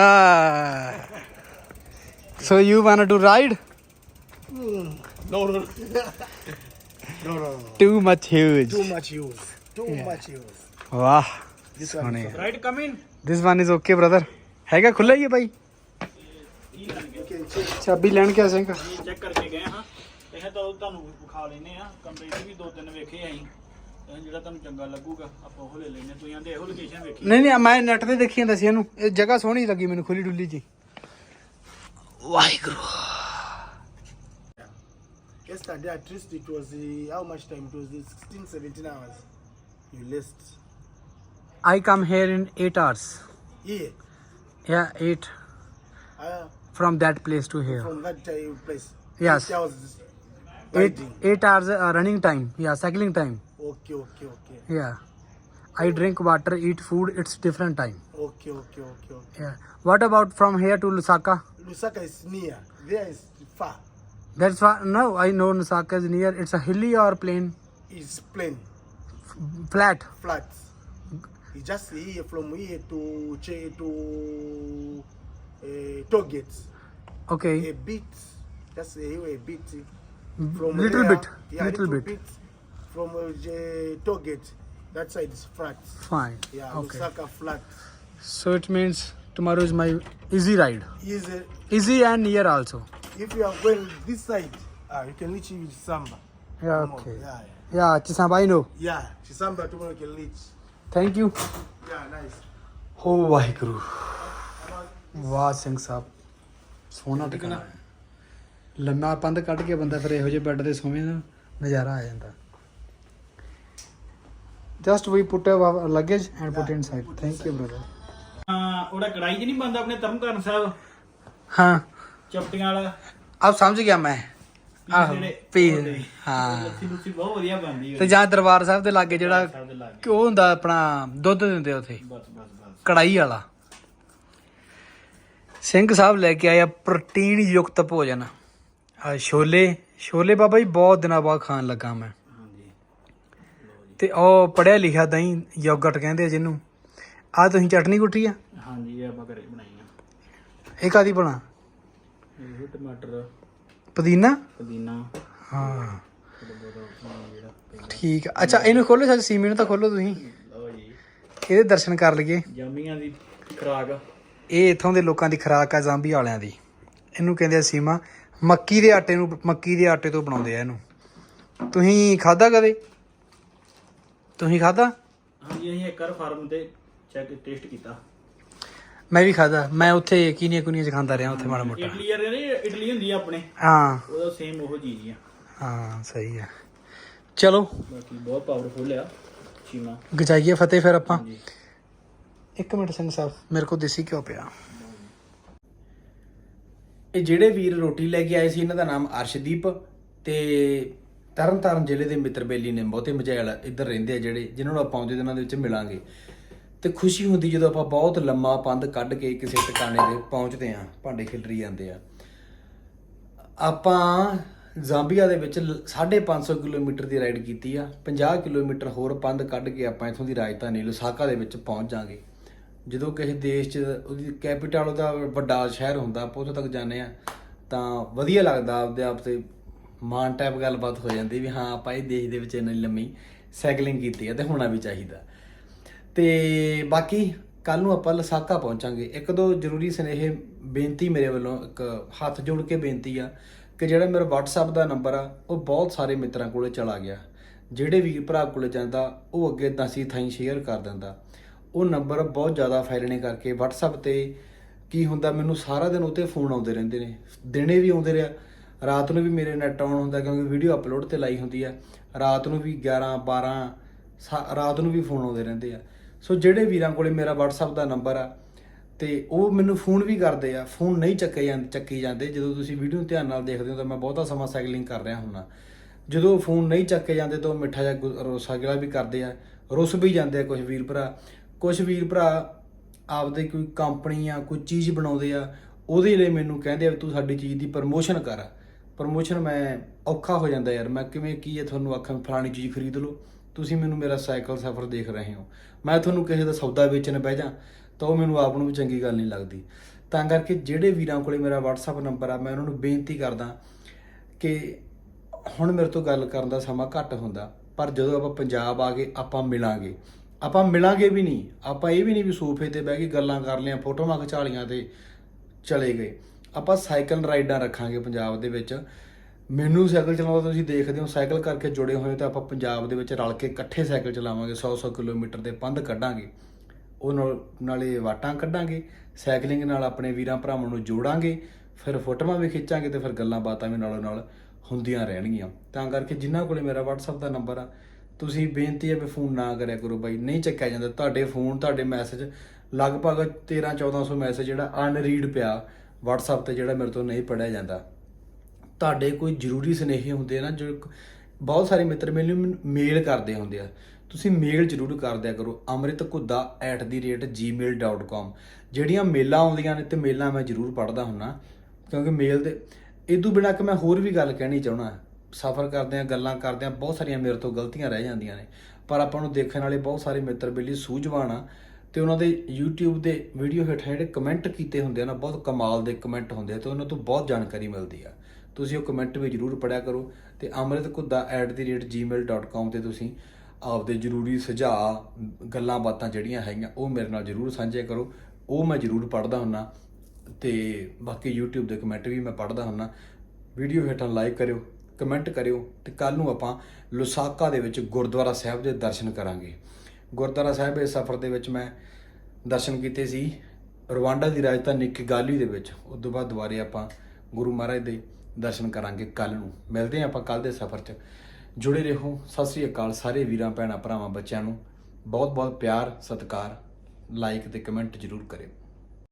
Ah. So you wanted to ride? No, no, no. no, no, no. Too much huge. Too much use. Too much use. ਵਾਹ This ਸੋਹਣੇ one. Right come in this one is okay brother ਹੈਗਾ ਖੁੱਲਾ ਹੀ ਹੈ ਭਾਈ. ਚਾਬੀ ਲੈਣ ਕੇ ਇਹ check ਕਰਕੇ ਗਏ ਹਾਂ ਇਹ ਤਾਂ ਤੁਹਾਨੂੰ ਵਿਖਾ ਲੈਨੇ ਆ ਕਮਰੇ 'ਚ ਵੀ ਦੋ ਤਿੰਨ ਵੇਖੇ ਅਸੀਂ ਇਹ ਜਿਹੜਾ ਤੁਹਾਨੂੰ ਚੰਗਾ ਲੱਗੂਗਾ ਆਪਾਂ ਉਹ ਲੈ ਲੈਨੇ ਤੁਸੀਂ ਆਂਦੇ ਇਹੋ ਲੋਕੇਸ਼ਨ ਵੇਖੀ ਨਹੀਂ ਨਹੀਂ ਮੈਂ ਨੈਟ ਤੇ ਦੇਖੀ ਜਾਂਦਾ ਸੀ ਇਹਨੂੰ ਇਹ ਜਗ੍ਹਾ ਸੋਹਣੀ ਲੱਗੀ ਮੈਨੂੰ ਖੁੱਲੀ ਡੁੱਲੀ ਜੀ Waheguru Yesterday at least it was uh, how much time? It was uh, 16, 17 hours. You list. I come here in 8 hours. Here. Yeah, 8 Uh, from that place to here. from that uh, place. Yes. Eight hours 8 8 hours uh, running time. Yeah, cycling time. Okay, okay, okay. Yeah. I drink water, eat food, it's different time. Okay, okay, okay, okay. Yeah. What about from here to Lusaka? Lusaka is near. There is far. That's why no, I know Lusaka is near. It's a hilly or plain, It's plain, flat. flat. It's just here from here to Che to uh, gates. Okay, A bit, just a, a bit. little there, bit, yeah, little bit. From uh, gate, that side is flat. Fine. Yeah, Okay. Lusaka flat. So it means tomorrow is my easy ride. Uh, Easy and near also. If you are going this side, ah, you can reach with Samba. Yeah. Tomorrow. Okay. Yeah, yeah. Yeah, Chisamba, I know. Yeah, Chisamba tomorrow you can reach. Thank you. Yeah, nice. ਹੋ ਵਾਹਿਗੁਰੂ ਵਾਹ ਸਿੰਘ ਸਾਹਿਬ ਸੋਹਣਾ ਟਿਕਾਣਾ। ਲੰਮਾ ਪੰਧ ਕੱਢ ਕੇ ਬੰਦਾ ਫਿਰ ਇਹੋ ਜਿਹੇ ਬੈੱਡ ਤੇ ਸੋਵੇਂ ਨਾ ਨਜ਼ਾਰਾ ਆ ਜਾਂਦਾ just we put our luggage and put inside thank you brother ਹਾਂ ਉਹਦਾ ਕੜਾਈ 'ਚ ਨਹੀਂ ਬੰਦਾ ਆਪਣੇ ਤਰਨਤਾਰਨ ਸਾਹਿਬ ਹਾਂ ਚਪਟੀਆਂ ਵਾਲਾ। ਆਪ ਸਮਝ ਗਿਆ ਮੈਂ। ਆਹੋ ਪੀ। ਹਾਂ। ਲੱਸੀ ਲੁੱਸੀ ਬਹੁਤ ਵਧੀਆ ਬਣਦੀ ਤੇ ਜਾਂ ਦਰਬਾਰ ਸਾਹਿਬ ਦੇ ਲਾਗੇ ਜਿਹੜਾ ਸਾਹਿਬ ਦੇ ਲਾਗੇ। ਕਿ ਉਹ ਹੁੰਦਾ ਆਪਣਾ ਦੁੱਧ ਦਿੰਦੇ ਉੱਥੇ। ਬਸ ਬਸ ਬਸ। ਕੜਾਈ ਵਾਲਾ। ਸਿੰਘ ਸਾਹਿਬ ਲੈ ਕੇ ਆਇਆ ਪ੍ਰੋਟੀਨ ਯੁਕਤ ਭੋਜਨ। ਆ ਛੋਲੇ। ਛੋਲੇ ਬਾਬਾ ਜੀ ਬਹੁਤ ਦਿਨਾਂ ਬਾਅਦ ਖਾਣ ਲੱਗਾ ਮੈਂ। ਹਾਂਜੀ। ਤੇ ਉਹ ਪੜਿਆ ਲਿਖਿਆ ਦਹੀਂ ਯੋਗਰਟ ਕਹਿੰਦੇ ਆ ਜਿਹਨੂੰ। ਆ ਤੁਸੀਂ ਚਟਨੀ ਕੁੱਟੀ ਆ? ਹਾਂਜੀ ਇਹ ਆਪਾਂ ਘਰੇ ਬਣਾਈ ਆ। ਇਹ ਕਾਦੀ ਬਣਾ? ਟਮਾਟਰ। ਪੁਦੀਨਾ? ਪੁਦੀਨਾ। ਹਾਂ। ਥੋੜਾ ਬਹੁਤ ਜਿਹੜਾ ਠੀਕ ਆ। ਅੱਛਾ ਇਹਨੂੰ ਖੋਲੋ ਸੱਚ ਸੀਮੇ ਨੂੰ ਤਾਂ ਖੋਲੋ ਤੁਸੀਂ। ਲਓ ਜੀ। ਇਹਦੇ ਦਰਸ਼ਨ ਕਰ ਲਈਏ। ਜੰਮੀਆਂ ਦੀ ਖਰਾਕ। ਇਹ ਇਥੋਂ ਦੇ ਲੋਕਾਂ ਦੀ ਖੁਰਾਕ ਆ ਜ਼ਾਂਬੀ ਵਾਲਿਆਂ ਦੀ। ਇਹਨੂੰ ਕਹਿੰਦੇ ਆ ਸੀਮਾ। ਮੱਕੀ ਦੇ ਆਟੇ ਨੂੰ ਮੱਕੀ ਦੇ ਆਟੇ ਤੋਂ ਬਣਾਉਂਦੇ ਆ ਇਹਨੂੰ। ਤੁਸੀਂ ਖਾਦਾ ਕਦੇ? ਤੁਸੀਂ ਖਾਦਾ ਹਾਂਜੀ ਅਸੀਂ ਇੱਕ ਵਾਰ ਫਾਰਮ ਤੇ ਚੈੱਕ ਟੇਸਟ ਕੀਤਾ। ਮੈਂ ਵੀ ਖਾਦਾ ਮੈਂ ਉੱਥੇ ਕੀਨੀਆਂ ਕੁਨੀਆਂ ਚ ਖਾਂਦਾ ਰਿਹਾ ਉੱਥੇ ਮਾੜਾ ਮੋਟਾ। ਇਡਲੀ ਯਾਰ ਇਹ ਇਡਲੀ ਹੁੰਦੀ ਆ ਆਪਣੇ। ਹਾਂ। ਉਹਦਾ ਸੇਮ ਉਹ ਚੀਜ਼ ਹੀ ਆ। ਹਾਂ ਸਹੀ ਹੈ ਚਲੋ। ਬਾਕੀ ਬਹੁਤ ਪਾਵਰਫੁਲ ਆ ਚੀਮਾ। ਗਜਾਈਏ ਫਤਿਹ ਫਿਰ ਆਪਾਂ। ਹਾਂਜੀ। ਇੱਕ ਮਿੰਟ ਸਿੰਘ ਸਾਹਿਬ ਮੇਰੇ ਕੋਲ ਦੇਸੀ ਘਿਓ ਪਿਆ। ਇਹ ਜਿਹੜੇ ਵੀਰ ਰੋਟੀ ਲੈ ਕੇ ਆਏ ਸੀ ਇਹਨਾਂ ਦਾ ਨਾਮ ਅਰਸ਼ਦੀਪ ਤੇ ਤਰਨਤਾਰਨ ਜ਼ਿਲ੍ਹੇ ਦੇ ਮਿੱਤਰ ਬੇਲੀ ਨੇ ਬਹੁਤੇ ਮਝੈਲ ਇੱਧਰ ਰਹਿੰਦੇ ਆ ਜਿਹੜੇ ਜਿਨ੍ਹਾਂ ਨੂੰ ਆਪਾਂ ਆਉਂਦੇ ਦਿਨਾਂ ਦੇ ਵਿੱਚ ਮਿਲਾਂਗੇ। ਤੇ ਖੁਸ਼ੀ ਹੁੰਦੀ ਜਦੋਂ ਆਪਾਂ ਬਹੁਤ ਲੰਮਾ ਪੰਧ ਕੱਢ ਕੇ ਕਿਸੇ ਟਿਕਾਣੇ ਤੇ ਪਹੁੰਚਦੇ ਆ ਭਾਂਡੇ ਖਿਲਰੀ ਜਾਂਦੇ ਆ। ਆਪਾਂ ਜ਼ਾਂਬੀਆ ਦੇ ਵਿੱਚ ਲ- 550 ਕਿਲੋਮੀਟਰ ਦੀ ਰਾਈਡ ਕੀਤੀ ਆ। 50 ਕਿਲੋਮੀਟਰ ਹੋਰ ਪੰਧ ਕੱਢ ਕੇ ਆਪਾਂ ਇਥੋਂ ਦੀ ਰਾਜਧਾਨੀ ਲੁਸਾਕਾ ਦੇ ਵਿੱਚ ਪਹੁੰਚ ਜਾਾਂਗੇ। ਜਦੋਂ ਕਿਸੇ ਦੇਸ਼ 'ਚ ਉਹਦੀ ਕੈਪੀਟਲ ਉਹਦਾ ਵੱਡਾ ਸ਼ਹਿਰ ਹੁੰਦਾ, ਆਪਾਂ ਉੱਥੇ ਤੱਕ ਜਾਂਦੇ ਆ ਤਾਂ ਵਧੀਆ ਲੱਗਦਾ ਆਪਦੇ ਆਪ ਤੇ ਮਾਣ ਟਾਈਪ ਗੱਲਬਾਤ ਹੋ ਜਾਂਦੀ ਵੀ ਹਾਂ, ਆਪਾਂ ਇਹ ਦੇਸ਼ ਦੇ ਵਿੱਚ ਇੰਨੀ ਲੰਮੀ ਸਾਈਕਲਿੰਗ ਕੀਤੀ ਆ ਤੇ ਹੋਣਾ ਵੀ ਚਾਹੀਦਾ। ਤੇ ਬਾਕੀ ਕੱਲ ਨੂੰ ਆਪਾਂ ਲਸਾਕਾ ਪਹੁੰਚਾਂਗੇ। ਇੱਕ ਦੋ ਜ਼ਰੂਰੀ ਸੁਨੇਹੇ, ਬੇਨਤੀ ਮੇਰੇ ਵੱਲੋਂ, ਇੱਕ ਹੱਥ ਜੋੜ ਕੇ ਬੇਨਤੀ ਆ ਕਿ ਜਿਹੜਾ ਮੇਰਾ WhatsApp ਦਾ ਨੰਬਰ ਆ, ਉਹ ਬਹੁਤ ਸਾਰੇ ਮਿੱਤਰਾਂ ਕੋਲੇ ਚਲਾ ਗਿਆ। ਜਿਹੜੇ ਵੀਰ ਭਰਾ ਕੋਲੇ ਜਾਂਦਾ, ਉਹ ਅੱਗੇ ਦਸੀ ਥਾਈ ਸ਼ੇਅਰ ਕਰ ਦਿੰਦਾ। ਉਹ ਨੰਬਰ ਬਹੁਤ ਜ਼ਿਆਦਾ ਫੈਲਣੇ ਕਰਕੇ WhatsApp ਤੇ ਕੀ ਹੁੰਦਾ, ਮੈਨੂੰ ਸਾਰਾ ਦਿਨ ਉਤੇ ਫੋਨ ਆਉਂਦੇ ਰਹਿੰਦੇ ਨੇ। ਦਿਨੇ ਵੀ ਆਉਂਦੇ ਰਿਹਾ। ਰਾਤ ਨੂੰ ਵੀ ਮੇਰੇ ਨੈਟ ਆਨ ਹੁੰਦਾ, ਕਿਉਂਕਿ ਵੀਡੀਓ ਅਪਲੋਡ ਤੇ ਲਾਈ ਹੁੰਦੀ ਆ। ਰਾਤ ਨੂੰ ਵੀ 11 12 ਸਾ- ਰਾਤ ਨੂੰ ਵੀ ਫੋਨ ਆਉਂਦੇ ਰਹਿੰਦੇ ਆ। ਸੋ ਜਿਹੜੇ ਵੀਰਾਂ ਕੋਲੇ ਮੇਰਾ WhatsApp ਦਾ ਨੰਬਰ ਆ, ਤੇ ਉਹ ਮੈਨੂੰ ਫੋਨ ਵੀ ਕਰਦੇ ਆ ਫੋਨ ਨਹੀਂ ਚੱਕੇ ਜਾਂਦੇ ਚੱਕੀ ਜਾਂਦੇ। ਜਦੋਂ ਤੁਸੀਂ ਵੀਡੀਓ ਧਿਆਨ ਨਾਲ ਦੇਖਦੇ ਹੋ, ਤਾਂ ਮੈਂ ਬਹੁਤਾ ਸਮਾਂ ਸਾਈਕਲਿੰਗ ਕਰ ਰਿਹਾ ਹੁੰਨਾ ਜਦੋਂ ਫੋਨ ਨਹੀਂ ਚੱਕੇ ਜਾਂਦੇ, ਤਾਂ ਉਹ ਮਿੱਠਾ ਜਿਹਾ ਗੁ- ਰੋਸਾ ਗਿਲਾ ਵੀ ਕਰਦੇ ਆ। ਰੁੱਸ ਵੀ ਜਾਂਦੇ ਆ ਕੁਝ ਵੀਰ ਭਰਾ। ਕੁਝ ਵੀਰ ਭਰਾ ਆਪਦੇ ਕੋਈ ਕੰਪਨੀ ਆ ਕੋਈ ਚੀਜ਼ ਬਣਾਉਂਦੇ ਆ, ਉਹਦੇ ਲਈ ਮੈਨੂੰ ਕਹਿੰਦੇ ਆ ਵੀ ਤੂੰ ਸਾਡੀ ਚੀਜ਼ ਦੀ ਪ੍ਰਮੋਸ਼ਨ ਕਰ। ਪ੍ਰਮੋਸ਼ਨ ਮੈਂ ਔਖਾ ਹੋ ਜਾਂਦਾ ਯਾਰ। ਮੈਂ ਕਿਵੇਂ ਕੀ ਹੈ ਤੁਹਾਨੂੰ ਆਖਾਂ, ਫਲਾਣੀ ਚੀਜ਼ ਖਰੀਦ ਲਓ। ਤੁਸੀਂ ਮੈਨੂੰ ਮੇਰਾ ਸਾਈਕਲ ਸਫ਼ਰ ਦੇਖ ਰਹੇ ਹੋ। ਮੈਂ ਤੁਹਾਨੂੰ ਕਿਸੇ ਦਾ ਸੌਦਾ ਵੇਚਣ ਬਹਿ ਜਾ, ਤਾਂ ਉਹ ਮੈਨੂੰ ਆਪ ਨੂੰ ਵੀ ਚੰਗੀ ਗੱਲ ਨਹੀਂ ਲੱਗਦੀ। ਤਾਂ ਕਰਕੇ ਜਿਹੜੇ ਵੀਰਾਂ ਕੋਲੇ ਮੇਰਾ WhatsApp ਨੰਬਰ ਆ, ਮੈਂ ਉਹਨਾਂ ਨੂੰ ਬੇਨਤੀ ਕਰਦਾ ਕਿ ਹੁਣ ਮੇਰੇ ਤੋਂ ਗੱਲ ਕਰਨ ਦਾ ਸਮਾਂ ਘੱਟ ਹੁੰਦਾ, ਪਰ ਜਦੋਂ ਆਪਾਂ ਪੰਜਾਬ ਆ ਗਏ, ਆਪਾਂ ਮਿਲਾਂਗੇ। ਆਪਾਂ ਮਿਲਾਂਗੇ ਵੀ ਨਹੀਂ, ਆਪਾਂ ਇਹ ਵੀ ਨਹੀਂ ਵੀ ਸੋਫੇ ਤੇ ਬਹਿ ਕੇ ਗੱਲਾਂ ਕਰ ਲਿਆਂ ਫੋਟੋਆਂ ਖਿਚਾਲੀਆਂ ਤੇ ਚਲੇ ਗਏ। ਆਪਾਂ ਸਾਈਕਲ ਰਾਈਡਾਂ ਰੱਖਾਂਗੇ ਪੰਜਾਬ ਦੇ ਵਿੱਚ। ਮੈਨੂੰ ਸਾਈਕਲ ਚਲਾਉਂਦਾ ਤੁਸੀਂ ਦੇਖਦੇ ਹੋ, ਸਾਈਕਲ ਕਰਕੇ ਜੁੜੇ ਹੋਏ ਤਾਂ ਆਪਾਂ ਪੰਜਾਬ ਦੇ ਵਿੱਚ ਰਲ ਕੇ ਇਕੱਠੇ ਸਾਈਕਲ ਚਲਾਵਾਂਗੇ 100-100 ਕਿਲੋਮੀਟਰ ਦੇ ਪੰਧ ਕੱਢਾਂਗੇ। ਉਹ ਨਾਲ, ਨਾਲੇ ਵਾਟਾਂ ਕੱਢਾਂਗੇ, ਸਾਈਕਲਿੰਗ ਨਾਲ ਆਪਣੇ ਵੀਰਾਂ ਭਰਾਵਾਂ ਨੂੰ ਜੋੜਾਂਗੇ, ਫਿਰ ਫੋਟੋਆਂ ਵੀ ਖਿੱਚਾਂਗੇ ਤੇ ਫਿਰ ਗੱਲਾਂ ਬਾਤਾਂ ਵੀ ਨਾਲੋਂ ਨਾਲ ਹੁੰਦੀਆਂ ਰਹਿਣਗੀਆਂ। ਤਾਂ ਕਰਕੇ ਜਿਨ੍ਹਾਂ ਕੋਲੇ ਮੇਰਾ WhatsApp ਦਾ ਨੰਬਰ ਆ, ਤੁਸੀਂ ਬੇਨਤੀ ਹੈ ਵੀ ਫੋਨ ਨਾ ਕਰਿਆ ਕਰੋ ਬਾਈ, ਨਹੀਂ ਚੱਕਿਆ ਜਾਂਦਾ। ਤੁਹਾਡੇ ਫੋਨ, ਤੁਹਾਡੇ ਮੈਸੇਜ ਲਗਭਗ 13 1400 ਮੈਸੇਜ ਜਿਹੜਾ ਅਨਰੀਡ ਪਿਆ, WhatsApp ਤੇ ਜਿਹੜਾ ਮੇਰੇ ਤੋਂ ਨਹੀਂ ਪੜਿਆ ਜਾਂਦਾ। ਤੁਹਾਡੇ ਕੋਈ ਜ਼ਰੂਰੀ ਸੁਨੇਹੇ ਹੁੰਦੇ ਆ ਨਾ, ਜੋ ਬਹੁਤ ਸਾਰੇ ਮਿੱਤਰ ਮੈਨੂੰ ਮੇਲ ਕਰਦੇ ਹੁੰਦੇ ਆ। ਤੁਸੀਂ ਮੇਲ ਜ਼ਰੂਰ ਕਰ ਦਿਆ ਕਰੋ। amritkuda@gmail.com ਜਿਹੜੀਆਂ ਮੇਲਾਂ ਆਉਂਦੀਆਂ ਨੇ ਤੇ ਮੇਲਾਂ ਮੈਂ ਜ਼ਰੂਰ ਪੜ੍ਹਦਾ ਹੁੰਨਾ, ਕਿਉਂਕਿ ਮੇਲ ਦੇ ਇਹ ਤੋਂ ਬਿਨਾਂ ਕਿ ਮੈਂ ਹੋਰ ਵੀ ਗੱਲ ਕਹਿਣੀ ਚਾਹਣਾ ਸਫ਼ਰ ਕਰਦੇ ਆ, ਗੱਲਾਂ ਕਰਦੇ ਆ, ਬਹੁਤ ਸਾਰੀਆਂ ਮੇਰੇ ਤੋਂ ਗਲਤੀਆਂ ਰਹਿ ਜਾਂਦੀਆਂ ਨੇ। ਪਰ ਆਪਾਂ ਨੂੰ ਦੇਖਣ ਵਾਲੇ ਬਹੁਤ ਸਾਰੇ ਮਿੱਤਰ ਬੇਲੀ ਸੂਝਵਾਨ ਆ ਤੇ ਉਹਨਾਂ ਦੇ YouTube ਦੇ ਵੀਡੀਓ ਹੇਠਾਂ ਜਿਹੜੇ ਕਮੈਂਟ ਕੀਤੇ ਹੁੰਦੇ ਆ ਨਾ, ਬਹੁਤ ਕਮਾਲ ਦੇ ਕਮੈਂਟ ਹੁੰਦੇ ਆ ਤੇ ਉਹਨਾਂ ਤੋਂ ਬਹੁਤ ਜਾਣਕਾਰੀ ਮਿਲਦੀ ਆ। ਤੁਸੀਂ ਉਹ ਕਮੈਂਟ ਵੀ ਜਰੂਰ ਪੜਿਆ ਕਰੋ ਤੇ amritkuda@gmail.com ਤੇ ਤੁਸੀਂ ਆਪਦੇ ਜ਼ਰੂਰੀ ਸੁਝਾਅ, ਗੱਲਾਂ ਬਾਤਾਂ ਜਿਹੜੀਆਂ ਹੈਗੀਆਂ, ਉਹ ਮੇਰੇ ਨਾਲ ਜਰੂਰ ਸਾਂਝੇ ਕਰੋ। ਉਹ ਮੈਂ ਜਰੂਰ ਪੜ੍ਹਦਾ ਹੁੰਨਾ ਤੇ ਬਾਕੀ YouTube ਦੇ ਕਮੈਂਟ ਵੀ ਮੈਂ ਪੜ੍ਹਦਾ ਹੁੰਨਾ। ਵੀਡੀਓ ਹੇਠਾਂ ਲਾਈਕ ਕਰਿਓ ਕਮੈਂਟ ਕਰਿਓ ਤੇ ਕੱਲ ਨੂੰ ਆਪਾਂ ਲੁਸਾਕਾ ਦੇ ਵਿੱਚ ਗੁਰਦੁਆਰਾ ਸਾਹਿਬ ਦੇ ਦਰਸ਼ਨ ਕਰਾਂਗੇ। ਗੁਰਦੁਆਰਾ ਸਾਹਿਬ ਇਸ ਸਫ਼ਰ ਦੇ ਵਿੱਚ ਮੈਂ ਦਰਸ਼ਨ ਕੀਤੇ ਸੀ। ਰਵਾਂਡਾ ਦੀ ਰਾਜਧਾਨੀ ਕਿਗਾਲੀ ਦੇ ਵਿੱਚ। ਉਸ ਤੋਂ ਬਾਅਦ ਦੁਬਾਰੇ ਆਪਾਂ ਗੁਰੂ ਮਹਾਰਾਜ ਦੇ ਦਰਸ਼ਨ ਕਰਾਂਗੇ ਕੱਲ ਨੂੰ। ਮਿਲਦੇ ਹਾਂ ਆਪਾਂ ਕੱਲ ਦੇ ਸਫ਼ਰ 'ਚ। ਜੁੜੇ ਰਹੋ। ਸਤਿ ਸ੍ਰੀ ਅਕਾਲ ਸਾਰੇ ਵੀਰਾਂ, ਭੈਣਾਂ, ਭਰਾਵਾਂ, ਬੱਚਿਆਂ ਨੂੰ। ਬਹੁਤ ਬਹੁਤ ਪਿਆਰ, ਸਤਿਕਾਰ। ਲਾਈਕ ਤੇ ਕਮੈਂਟ ਜ਼ਰੂਰ ਕਰਿਓ।